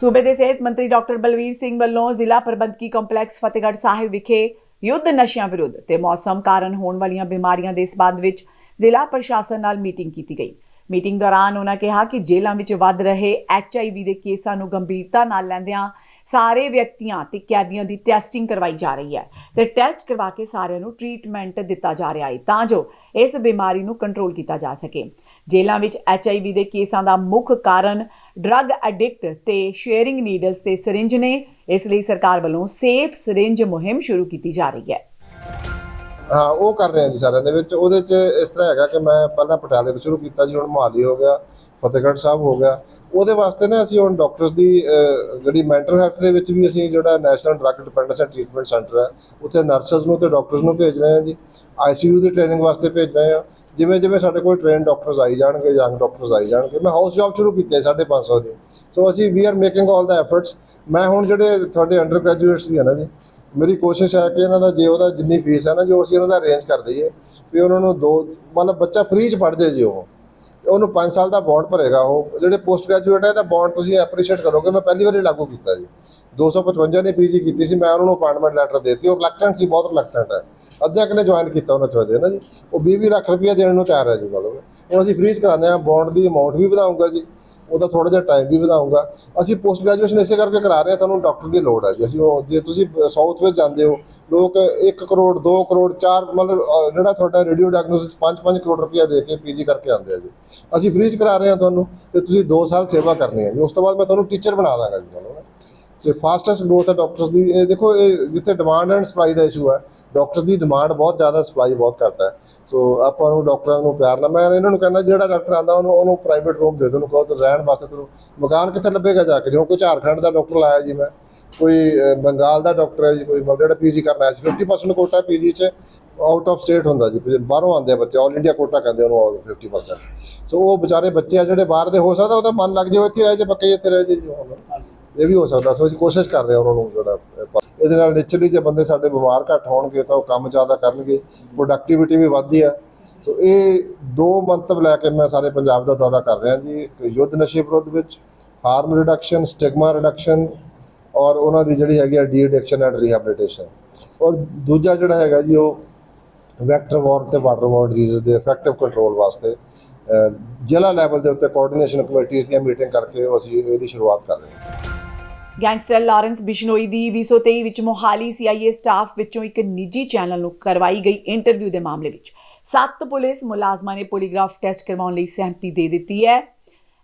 Speaker 1: ਸੂਬੇ ਦੇ ਸਿਹਤ ਮੰਤਰੀ ਡਾਕਟਰ ਬਲਵੀਰ ਸਿੰਘ ਵੱਲੋਂ ਜ਼ਿਲ੍ਹਾ ਪ੍ਰਬੰਧਕੀ ਕੰਪਲੈਕਸ ਫਤਿਹਗੜ੍ਹ ਸਾਹਿਬ ਵਿਖੇ ਯੁੱਧ ਨਸ਼ਿਆਂ ਵਿਰੁੱਧ ਤੇ ਮੌਸਮ ਕਾਰਨ ਹੋਣ ਵਾਲੀਆਂ ਬਿਮਾਰੀਆਂ ਦੇ ਸਬੰਧ ਵਿੱਚ ਜ਼ਿਲ੍ਹਾ ਪ੍ਰਸ਼ਾਸਨ ਨਾਲ ਮੀਟਿੰਗ ਕੀਤੀ ਗਈ। ਮੀਟਿੰਗ ਦੌਰਾਨ ਉਹਨਾਂ ਕਿਹਾ ਕਿ ਜੇਲ੍ਹਾਂ ਵਿੱਚ ਵੱਧ ਰਹੇ ਐਚਆਈਵੀ ਦੇ ਕੇਸਾਂ ਨੂੰ ਗੰਭੀਰਤਾ ਨਾਲ ਲੈਂਦਿਆਂ ਸਾਰੇ ਵਿਅਕਤੀਆਂ ਤੇ ਕੈਦੀਆਂ ਦੀ ਟੈਸਟਿੰਗ ਕਰਵਾਈ ਜਾ ਰਹੀ ਹੈ। ਤੇ ਟੈਸਟ ਕਰਵਾ ਕੇ ਸਾਰਿਆਂ ਨੂੰ ਟ੍ਰੀਟਮੈਂਟ ਦਿੱਤਾ ਜਾ ਰਿਹਾ ਹੈ ਤਾਂ ਜੋ ਇਸ ਬਿਮਾਰੀ ਨੂੰ ਕੰਟਰੋਲ ਕੀਤਾ ਜਾ ਸਕੇ। ਜੇਲ੍ਹਾਂ ਵਿੱਚ ਐਚਆਈਵੀ ਦੇ ਕੇਸਾਂ ਦਾ ਮੁੱਖ ਕਾਰਨ ਡਰੱਗ ਐਡਿਕਟ ਤੇ ਸ਼ੇਅਰਿੰਗ ਨੀਡਲਸ ਤੇ ਸਿਰਿੰਜ ਨੇ। ਇਸ ਲਈ ਸਰਕਾਰ ਵੱਲੋਂ ਸੇਫ ਸਿਰਿੰਜ ਮੁਹਿੰਮ ਸ਼ੁਰੂ ਕੀਤੀ ਜਾ ਰਹੀ ਹੈ।
Speaker 3: ਹਾਂ, ਉਹ ਕਰ ਰਹੇ ਹਾਂ ਜੀ ਸਾਰਿਆਂ ਦੇ ਵਿੱਚ। ਉਹਦੇ 'ਚ ਇਸ ਤਰ੍ਹਾਂ ਹੈਗਾ ਕਿ ਮੈਂ ਪਹਿਲਾਂ ਪਟਿਆਲੇ ਤੋਂ ਸ਼ੁਰੂ ਕੀਤਾ ਜੀ, ਹੁਣ ਮੋਹਾਲੀ ਹੋ ਗਿਆ, ਫਤਿਹਗੜ੍ਹ ਸਾਹਿਬ ਹੋ ਗਿਆ। ਉਹਦੇ ਵਾਸਤੇ ਨਾ ਅਸੀਂ ਹੁਣ ਡਾਕਟਰਸ ਦੀ ਜਿਹੜੀ ਮੈਂਟਲ ਹੈਲਥ ਦੇ ਵਿੱਚ ਵੀ ਅਸੀਂ ਜਿਹੜਾ national drug dependence and treatment centre ਹੈ, ਉੱਥੇ ਨਰਸਸ ਨੂੰ ਤੇ ਡਾਕਟਰਸ ਨੂੰ ਭੇਜ ਰਹੇ ਹਾਂ ਜੀ। ਆਈਸੀਯੂ ਦੀ ਟ੍ਰੇਨਿੰਗ ਵਾਸਤੇ ਭੇਜ ਰਹੇ ਹਾਂ। ਜਿਵੇਂ ਜਿਵੇਂ ਸਾਡੇ ਕੋਲ ਟ੍ਰੇਨ ਡਾਕਟਰਸ ਆਈ ਜਾਣਗੇ ਯੰਗ ਡਾਕਟਰਸ ਆਈ ਜਾਣਗੇ। ਮੈਂ ਹਾਊਸ ਜੌਬ ਸ਼ੁਰੂ ਕੀਤੀ ਹੈ 550 ਦੀ। ਸੋ ਅਸੀਂ we are making all the efforts ਮੈਂ ਹੁਣ ਜਿਹੜੇ ਤੁਹਾਡੇ ਅੰਡਰ ਗ੍ਰੈਜੂਏਟਸ ਵੀ ਹੈ ਨਾ ਜੀ ਮੇਰੀ ਕੋਸ਼ਿਸ਼ ਹੈ ਕਿ ਇਹਨਾਂ ਦਾ ਜੇ ਉਹਦਾ ਜਿੰਨੀ ਫੀਸ ਹੈ ਨਾ, ਜੋ ਅਸੀਂ ਉਹਨਾਂ ਦਾ ਅਰੇਂਜ ਕਰ ਦਈਏ, ਵੀ ਉਹਨਾਂ ਨੂੰ ਦੋ, ਮਤਲਬ ਬੱਚਾ ਫ੍ਰੀ ਚ ਪੜ੍ਹ ਜੇ ਜੀ ਉਹ, ਤੇ ਉਹਨੂੰ 5 ਸਾਲ ਦਾ ਬੌਂਡ ਭਰੇਗਾ ਉਹ, ਜਿਹੜੇ ਪੋਸਟ ਗ੍ਰੈਜੂਏਟ ਹੈ ਤਾਂ ਬੌਂਡ ਤੁਸੀਂ ਐਪਰੀਸ਼ੀਏਟ ਕਰੋਗੇ। ਮੈਂ ਪਹਿਲੀ ਵਾਰੀ ਲਾਗੂ ਕੀਤਾ ਜੀ। 255 ਨੇ ਪੀਜੀ ਕੀਤੀ ਸੀ, ਮੈਂ ਉਹਨਾਂ ਨੂੰ ਅਪਾਇੰਟਮੈਂਟ ਲੈਟਰ ਦੇਤੀ। ਉਹ ਰਿਲੈਕਟੈਂਟ ਸੀ, ਬਹੁਤ ਰਿਲੈਕਟੈਂਟ ਹੈ। ਅੱਧਿਆਂ ਕੁ ਨੇ ਜੁਆਇਨ ਕੀਤਾ ਉਹਨਾਂ ਚੋਂ ਅਜੇ ਨਾ ਜੀ। ਉਹ 20 20 ਲੱਖ ਰੁਪਇਆ ਦੇਣ ਨੂੰ ਤਿਆਰ ਹੈ ਜੀ, ਮਤਲਬ। ਹੁਣ ਅਸੀਂ ਫ੍ਰੀ ਚ ਕਰਾਉਂਦੇ ਹਾਂ ਬੌਂਡ ਦੀ ਅਮਾਉਂਟ ਵੀ ਵਧਾਉਂਗਾ ਜੀ। ਉਹਦਾ ਥੋੜਾ ਜਿਹਾ ਟਾਈਮ ਵੀ ਵਧਾਉਂਗਾ ਅਸੀਂ ਪੋਸਟ ਗ੍ਰੈਜੂਏਸ਼ਨ ਇਸੇ ਕਰਕੇ ਕਰਾ ਰਹੇ ਹਾਂ ਸਾਨੂੰ ਡਾਕਟਰ ਦੀ ਲੋੜ ਹੈ ਜੀ। ਅਸੀਂ ਉਹ ਜੇ ਤੁਸੀਂ ਸਾਊਥ ਵਿੱਚ ਜਾਂਦੇ ਹੋ ਲੋਕ 1 ਕਰੋੜ 2 ਕਰੋੜ 4 ਮਤਲਬ ਅਹ, ਜਿਹੜਾ ਤੁਹਾਡਾ ਰੇਡੀਓ ਡਾਇਗਨੋਸਿਸ 5-5 ਕਰੋੜ ਰੁਪਇਆ ਦੇ ਕੇ ਪੀਜੀ ਕਰਕੇ ਆਉਂਦੇ ਆ ਜੀ। ਅਸੀਂ ਫ੍ਰੀ ਚ ਕਰਾ ਰਹੇ ਹਾਂ ਤੁਹਾਨੂੰ ਤੇ ਤੁਸੀਂ 2 ਸਾਲ ਸੇਵਾ ਕਰਨੀ ਹੈ ਜੀ। ਉਸ ਤੋਂ ਬਾਅਦ ਮੈਂ ਤੁਹਾਨੂੰ ਟੀਚਰ ਬਣਾ ਦਾਂਗਾ ਜੀ ਤੁਹਾਨੂੰ। ਨਾ। ਤੇ ਫਾਸਟੈਸਟ ਗਰੋਥ ਹੈ ਡਾਕਟਰਸ ਦੀ। ਇਹ ਦੇਖੋ ਇਹ ਜਿੱਥੇ ਡਿਮਾਂਡ ਐਂਡ ਸਪਲਾਈ ਦਾ ਇਸ਼ੂ ਹੈ ਡਾਕਟਰਸ ਦੀ ਡਿਮਾਂਡ ਬਹੁਤ ਜ਼ਿਆਦਾ ਸਪਲਾਈ ਬਹੁਤ ਘੱਟ ਹੈ। ਸੋ ਆਪਾਂ ਨੂੰ ਡਾਕਟਰਾਂ ਨੂੰ ਪਿਆਰ ਨਾਲ, ਮੈਂ ਇਹਨਾਂ ਨੂੰ ਕਹਿੰਦਾ ਜਿਹੜਾ ਡਾਕਟਰ ਆਂਦਾ ਉਹਨੂੰ ਉਹਨੂੰ ਪ੍ਰਾਈਵੇਟ ਰੂਮ ਦੇ ਦਿਓ, ਉਹਨੂੰ ਕਹੋ ਤੇ ਰਹਿਣ ਵਾਸਤੇ ਤੁਹਾਨੂੰ ਮਕਾਨ ਕਿੱਥੇ ਲੱਭੇਗਾ ਜਾ ਕੇ? ਜਿਵੇਂ ਕੋਈ ਝਾਰਖੰਡ ਦਾ ਡਾਕਟਰ ਲਾਇਆ ਜੀ ਮੈਂ, ਕੋਈ ਬੰਗਾਲ ਦਾ ਡਾਕਟਰ ਹੈ ਜੀ, ਕੋਈ ਮਤਲਬ ਜਿਹੜਾ ਪੀਜੀ ਕਰਨਾ ਸੀ 50% ਕੋਟਾ ਪੀਜੀ ਚ ਆਊਟ ਆਫ ਸਟੇਟ ਹੁੰਦਾ ਜੀ ਬਾਹਰੋਂ ਆਉਂਦੇ ਆ ਬੱਚੇ ਆਲ ਇੰਡੀਆ ਕੋਟਾ ਕਹਿੰਦੇ ਉਹਨੂੰ 50% ਸੋ ਉਹ ਵਿਚਾਰੇ ਬੱਚੇ ਆ ਜਿਹੜੇ ਬਾਹਰ ਦੇ, ਹੋ ਸਕਦਾ ਉਹਦਾ ਮਨ ਲੱਗ ਜਾਵੇ ਇੱਥੇ ਰਹਿ ਜੇ ਪੱਕੇ ਇੱਥੇ ਰਹਿ ਜੇ ਜੀ ਇਹ ਵੀ ਹੋ ਸਕਦਾ, ਸੋ ਅਸੀਂ ਕੋਸ਼ਿਸ਼ ਕਰ ਰਹੇ ਹਾਂ ਉਹਨਾਂ ਨੂੰ ਜਿਹੜਾ ਇਹਦੇ ਨਾਲ ਨਿਚਲੀ ਜੇ ਬੰਦੇ ਸਾਡੇ ਬਿਮਾਰ ਘੱਟ ਹੋਣਗੇ ਤਾਂ ਉਹ ਕੰਮ ਜ਼ਿਆਦਾ ਕਰਨਗੇ ਪ੍ਰੋਡਕਟਿਵਿਟੀ ਵੀ ਵੱਧਦੀ ਆ। ਸੋ ਇਹ ਦੋ ਮੰਤਵ ਲੈ ਕੇ ਮੈਂ ਸਾਰੇ ਪੰਜਾਬ ਦਾ ਦੌਰਾ ਕਰ ਰਿਹਾ ਜੀ, ਇੱਕ ਯੁੱਧ ਨਸ਼ੇ ਵਿਰੁੱਧ ਵਿੱਚ ਹਾਰਮ ਰਿਡਕਸ਼ਨ ਸਟਿਗਮਾ ਰਿਡਕਸ਼ਨ ਔਰ ਉਹਨਾਂ ਦੀ ਜਿਹੜੀ ਹੈਗੀ ਆ ਡੀ ਐਡਿਕਸ਼ਨ ਐਂਡ ਰੀਹੈਬਿਲਿਟੇਸ਼ਨ ਔਰ ਦੂਜਾ ਜਿਹੜਾ ਹੈਗਾ ਜੀ ਉਹ ਵੈਕਟਰ ਵਾਰ ਤੇ ਵਾਟਰ ਵਾਰ ਡਿਜ਼ੀਜ਼ ਦੇ ਇਫੈਕਟਿਵ ਕੰਟਰੋਲ ਵਾਸਤੇ ਜ਼ਿਲ੍ਹਾ ਲੈਵਲ ਦੇ ਉੱਤੇ ਕੋਆਰਡੀਨੇਸ਼ਨ ਕਮੇਟੀਆਂ ਦੀਆਂ ਮੀਟਿੰਗ ਕਰਕੇ ਅਸੀਂ ਇਹਦੀ ਸ਼ੁਰੂਆਤ ਕਰ ਰਹੇ ਹਾਂ।
Speaker 1: ਗੈਂਗਸਟਰ ਲਾਰੈਂਸ ਬਿਸ਼ਨੋਈ ਦੀ 2023 ਵਿੱਚ ਮੋਹਾਲੀ ਸੀਆਈਏ ਸਟਾਫ ਵਿੱਚੋਂ ਇੱਕ ਨਿੱਜੀ ਚੈਨਲ ਨੂੰ ਕਰਵਾਈ ਗਈ ਇੰਟਰਵਿਊ ਦੇ ਮਾਮਲੇ ਵਿੱਚ। ਸੱਤ ਪੁਲਿਸ ਮੁਲਾਜ਼ਮਾਂ ਨੇ ਪੋਲੀਗ੍ਰਾਫ ਟੈਸਟ ਕਰਵਾਉਣ ਲਈ ਸਹਿਮਤੀ ਦੇ ਦਿੱਤੀ ਹੈ।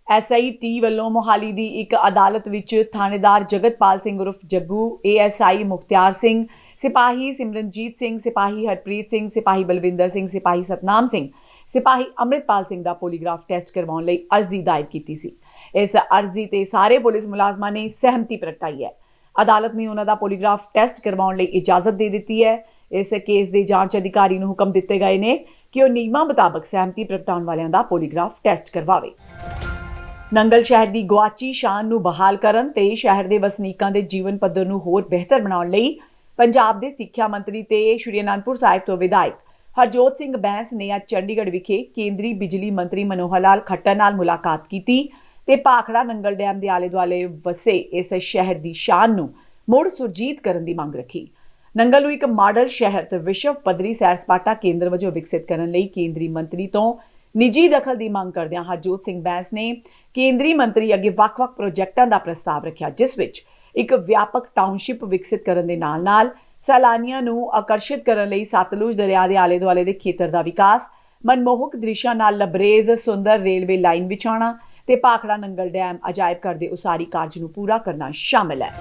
Speaker 1: ਐਸਆਈਟੀ ਵੱਲੋਂ ਮੋਹਾਲੀ ਦੀ ਇੱਕ ਅਦਾਲਤ ਵਿੱਚ ਥਾਣੇਦਾਰ ਜਗਤਪਾਲ ਸਿੰਘ ਉਰਫ ਜੱਗੂ ਏਐਸਆਈ ਮੁਖਤਿਆਰ ਸਿੰਘ, ਸਿਪਾਹੀ ਸਿਮਰਨਜੀਤ ਸਿੰਘ, ਸਿਪਾਹੀ ਹਰਪ੍ਰੀਤ ਸਿੰਘ, ਸਿਪਾਹੀ ਬਲਵਿੰਦਰ ਸਿੰਘ, ਸਿਪਾਹੀ ਸਤਨਾਮ ਸਿੰਘ ਸਿਪਾਹੀ ਅੰਮ੍ਰਿਤਪਾਲ ਸਿੰਘ ਦਾ ਪੋਲੀਗ੍ਰਾਫ ਟੈਸਟ ਕਰਵਾਉਣ ਲਈ ਅਰਜ਼ੀ ਦਾਇਰ ਕੀਤੀ ਸੀ। ਇਸ ਅਰਜ਼ੀ ਤੇ ਸਾਰੇ ਪੁਲਿਸ ਮੁਲਾਜ਼ਮਾਂ ਨੇ ਸਹਿਮਤੀ ਪ੍ਰਗਟਾਈ ਹੈ। ਅਦਾਲਤ ਨੇ ਉਹਨਾਂ ਦਾ ਪੋਲੀਗ੍ਰਾਫ ਟੈਸਟ ਕਰਵਾਉਣ ਲਈ ਇਜਾਜ਼ਤ ਦੇ ਦਿੱਤੀ ਹੈ। ਇਸ ਕੇਸ ਦੇ ਜਾਂਚ ਅਧਿਕਾਰੀ ਨੂੰ ਹੁਕਮ ਦਿੱਤੇ ਗਏ ਨੇ ਕਿ ਉਹ ਨਿਯਮਾਂ ਮੁਤਾਬਕ ਸਹਿਮਤੀ ਪ੍ਰਗਟਾਉਣ ਵਾਲਿਆਂ ਦਾ ਪੋਲੀਗ੍ਰਾਫ ਟੈਸਟ ਕਰਵਾਵੇ। ਨੰਗਲ ਸ਼ਹਿਰ ਦੀ ਗੁਆਚੀ ਸ਼ਾਨ ਨੂੰ ਬਹਾਲ ਕਰਨ ਤੇ ਸ਼ਹਿਰ ਦੇ ਵਸਨੀਕਾਂ ਦੇ ਜੀਵਨ ਪੱਧਰ ਨੂੰ ਹੋਰ ਬਿਹਤਰ ਬਣਾਉਣ ਲਈ ਪੰਜਾਬ ਦੇ ਸਿੱਖਿਆ ਮੰਤਰੀ ਤੇ ਸ਼੍ਰੀ ਅਨੰਦਪੁਰ ਸਾਹਿਬ ਤੋਂ ਵਿਧਾਇਕ ਹਰਜੋਤ ਸਿੰਘ ਬੈਂਸ ਨੇ ਅੱਜ ਚੰਡੀਗੜ੍ਹ ਵਿਖੇ ਕੇਂਦਰੀ ਬਿਜਲੀ ਮੰਤਰੀ ਮਨੋਹਰ ਲਾਲ ਖੱਟਰ ਨਾਲ ਮੁਲਾਕਾਤ ਕੀਤੀ ਤੇ ਭਾਖੜਾ ਨੰਗਲ ਡੈਮ ਦੇ ਆਲੇ-ਦੁਆਲੇ ਵਸੇ ਇਸ ਸ਼ਹਿਰ ਦੀ ਸ਼ਾਨ ਨੂੰ ਮੁੜ ਸੁਰਜੀਤ ਕਰਨ ਦੀ ਮੰਗ ਰੱਖੀ। ਨੰਗਲ ਨੂੰ ਇੱਕ ਮਾਡਲ ਸ਼ਹਿਰ ਤੇ ਵਿਸ਼ਵ ਪੱਧਰੀ ਸੈਰ ਸਪਾਟਾ ਕੇਂਦਰ ਵਜੋਂ ਵਿਕਸਿਤ ਕਰਨ ਲਈ ਕੇਂਦਰੀ ਮੰਤਰੀ ਤੋਂ ਨਿੱਜੀ ਦਖਲ ਦੀ ਮੰਗ ਕਰਦਿਆਂ ਹਰਜੋਤ ਸਿੰਘ ਬੈਂਸ ਨੇ ਕੇਂਦਰੀ ਮੰਤਰੀ ਅੱਗੇ ਵੱਖ-ਵੱਖ ਪ੍ਰੋਜੈਕਟਾਂ ਦਾ ਪ੍ਰਸਤਾਵ ਰੱਖਿਆ, ਜਿਸ ਵਿੱਚ ਇੱਕ ਵਿਆਪਕ ਟਾਊਨਸ਼ਿਪ ਵਿਕਸਿਤ ਕਰਨ ਦੇ ਨਾਲ-ਨਾਲ ਸੈਲਾਨੀਆਂ ਨੂੰ ਆਕਰਸ਼ਿਤ ਕਰਨ ਲਈ ਸਤਲੁਜ ਦਰਿਆ ਦੇ ਆਲੇ-ਦੁਆਲੇ ਦੇ ਖੇਤਰ ਦਾ ਵਿਕਾਸ, ਮਨਮੋਹਕ ਦ੍ਰਿਸ਼ਾਂ ਨਾਲ ਲਬਰੇਜ਼ ਸੁੰਦਰ ਰੇਲਵੇ ਲਾਈਨ ਵਿਛਾਉਣਾ ਤੇ ਭਾਖੜਾ ਨੰਗਲ ਡੈਮ ਅਜਾਇਬ ਘਰ ਦੇ ਉਸਾਰੀ ਕਾਰਜ ਨੂੰ ਪੂਰਾ ਕਰਨਾ ਸ਼ਾਮਲ ਹੈ।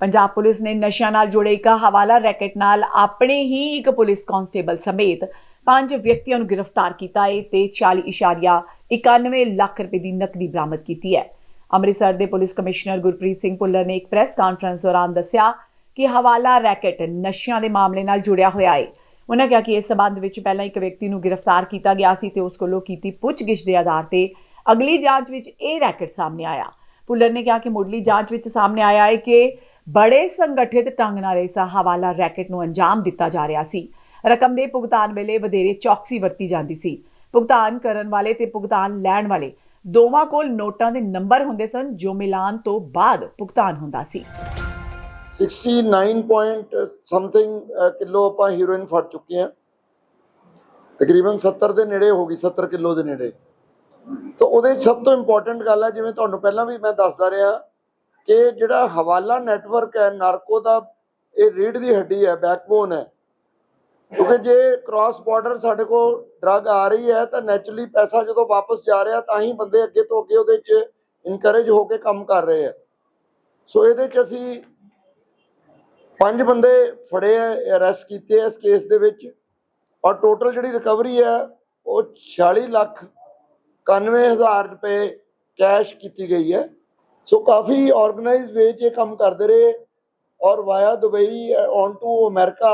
Speaker 1: ਪੰਜਾਬ ਪੁਲਿਸ ਨੇ ਨਸ਼ਿਆਂ ਨਾਲ ਜੁੜੇ ਇੱਕ ਹਵਾਲਾ ਰੈਕਟ ਨਾਲ ਆਪਣੇ ਹੀ ਇੱਕ ਪੁਲਿਸ ਕਾਂਸਟੇਬਲ ਸਮੇਤ ਪੰਜ ਵਿਅਕਤੀਆਂ ਨੂੰ ਗ੍ਰਿਫਤਾਰ ਕੀਤਾ ਹੈ ਤੇ 40.91 ਲੱਖ ਰੁਪਏ ਦੀ ਨਕਦੀ ਬਰਾਮਦ ਕੀਤੀ ਹੈ। ਅੰਮ੍ਰਿਤਸਰ ਦੇ ਪੁਲਿਸ ਕਮਿਸ਼ਨਰ ਗੁਰਪ੍ਰੀਤ ਸਿੰਘ ਭੁੱਲਰ ਨੇ ਇੱਕ ਪ੍ਰੈਸ ਕਾਨਫਰੰਸ ਦੌਰਾਨ ਦੱਸਿਆ ਕਿ ਹਵਾਲਾ ਰੈਕਟ ਨਸ਼ਿਆਂ ਦੇ ਮਾਮਲੇ ਨਾਲ ਜੁੜਿਆ ਹੋਇਆ ਹੈ ਉਹਨਾਂ ਕਿਹਾ ਕਿ ਇਸ ਸਬੰਧ ਵਿੱਚ ਪਹਿਲਾਂ ਇੱਕ ਵਿਅਕਤੀ ਨੂੰ ਗ੍ਰਿਫਤਾਰ ਕੀਤਾ ਗਿਆ ਸੀ ਤੇ ਉਸ ਕੋਲੋਂ ਕੀਤੀ ਪੁੱਛਗਿੱਛ ਦੇ ਆਧਾਰ ਤੇ ਅਗਲੀ ਜਾਂਚ ਵਿੱਚ ਇਹ ਰੈਕਟ ਸਾਹਮਣੇ ਆਇਆ। ਭੁੱਲਰ ਨੇ ਕਿਹਾ ਕਿ ਮੁੱਢਲੀ ਜਾਂਚ ਵਿੱਚ ਸਾਹਮਣੇ ਆਇਆ ਹੈ ਕਿ ਬੜੇ ਸੰਗਠਿਤ ਢੰਗ ਨਾਲ ਇਸ ਹਵਾਲਾ ਰੈਕਟ ਨੂੰ ਅੰਜਾਮ ਦਿੱਤਾ ਜਾ ਰਿਹਾ ਸੀ। ਰਕਮ ਦੇ ਭੁਗਤਾਨ ਵੇਲੇ ਵਧੇਰੇ ਚੌਕਸੀ ਵਰਤੀ ਜਾਂਦੀ ਸੀ। ਭੁਗਤਾਨ ਕਰਨ ਵਾਲੇ ਤੇ ਭੁਗਤਾਨ ਲੈਣ ਵਾਲੇ ਦੋਵਾਂ ਕੋਲ ਨੋਟਾਂ ਦੇ ਨੰਬਰ ਹੁੰਦੇ ਸਨ ਜੋ ਮਿਲਾਨ ਤੋਂ ਬਾਅਦ ਭੁਗਤਾਨ ਹੁੰਦਾ ਸੀ।
Speaker 4: 69 ਪੁਆਇੰਟ ਸਮਥਿੰਗ ਕਿਲੋ ਆਪਾਂ ਹੀਰੋਇਨ ਫੜ ਚੁੱਕੇ ਹਾਂ। ਤਕਰੀਬਨ 70 ਦੇ ਨੇੜੇ ਹੋ ਗਈ 70 ਕਿਲੋ ਦੇ ਨੇੜੇ। ਤਾਂ ਉਹਦੇ ਸਭ ਤੋਂ ਇੰਪੋਰਟੈਂਟ ਗੱਲ ਹੈ ਜਿਵੇਂ ਤੁਹਾਨੂੰ ਪਹਿਲਾਂ ਵੀ ਮੈਂ ਦੱਸਦਾ ਰਿਹਾ ਕਿ ਜਿਹੜਾ ਹਵਾਲਾ ਨੈਟਵਰਕ ਹੈ, ਨਾਰਕੋ ਦਾ, ਇਹ ਰੀੜ ਦੀ ਹੱਡੀ ਹੈ ਬੈਕਬੋਨ ਹੈ। ਕਿਉਂਕਿ ਜੇ ਕ੍ਰਾਸ ਬਾਰਡਰ ਸਾਡੇ ਕੋਲ ਡਰੱਗ ਆ ਰਹੀ ਹੈ, ਤਾਂ ਨੈਚੁਰਲੀ ਪੈਸਾ ਜਦੋਂ ਵਾਪਸ ਜਾ ਰਿਹਾ, ਤਾਂ ਹੀ ਬੰਦੇ ਅੱਗੇ ਤੋਂ ਅੱਗੇ ਉਹਦੇ 'ਚ ਇਨਕਰੇਜ ਹੋ ਕੇ ਕੰਮ ਕਰ ਰਹੇ ਆ। ਸੋ ਇਹਦੇ 'ਚ ਅਸੀਂ ਪੰਜ ਬੰਦੇ ਫੜੇ ਆ ਅਰੈਸਟ ਕੀਤੇ ਆ ਇਸ ਕੇਸ ਦੇ ਵਿੱਚ। ਔਰ ਟੋਟਲ ਜਿਹੜੀ ਰਿਕਵਰੀ ਹੈ ਉਹ 46 ਲੱਖ 91000 ਰੁਪਏ ਕੈਸ਼ ਕੀਤੀ ਗਈ ਹੈ। ਸੋ ਕਾਫੀ ਆਰਗੇਨਾਈਜ਼ ਵੇ 'ਚ ਇਹ ਕੰਮ ਕਰਦੇ ਰਹੇ ਔਰ via Dubai on to America,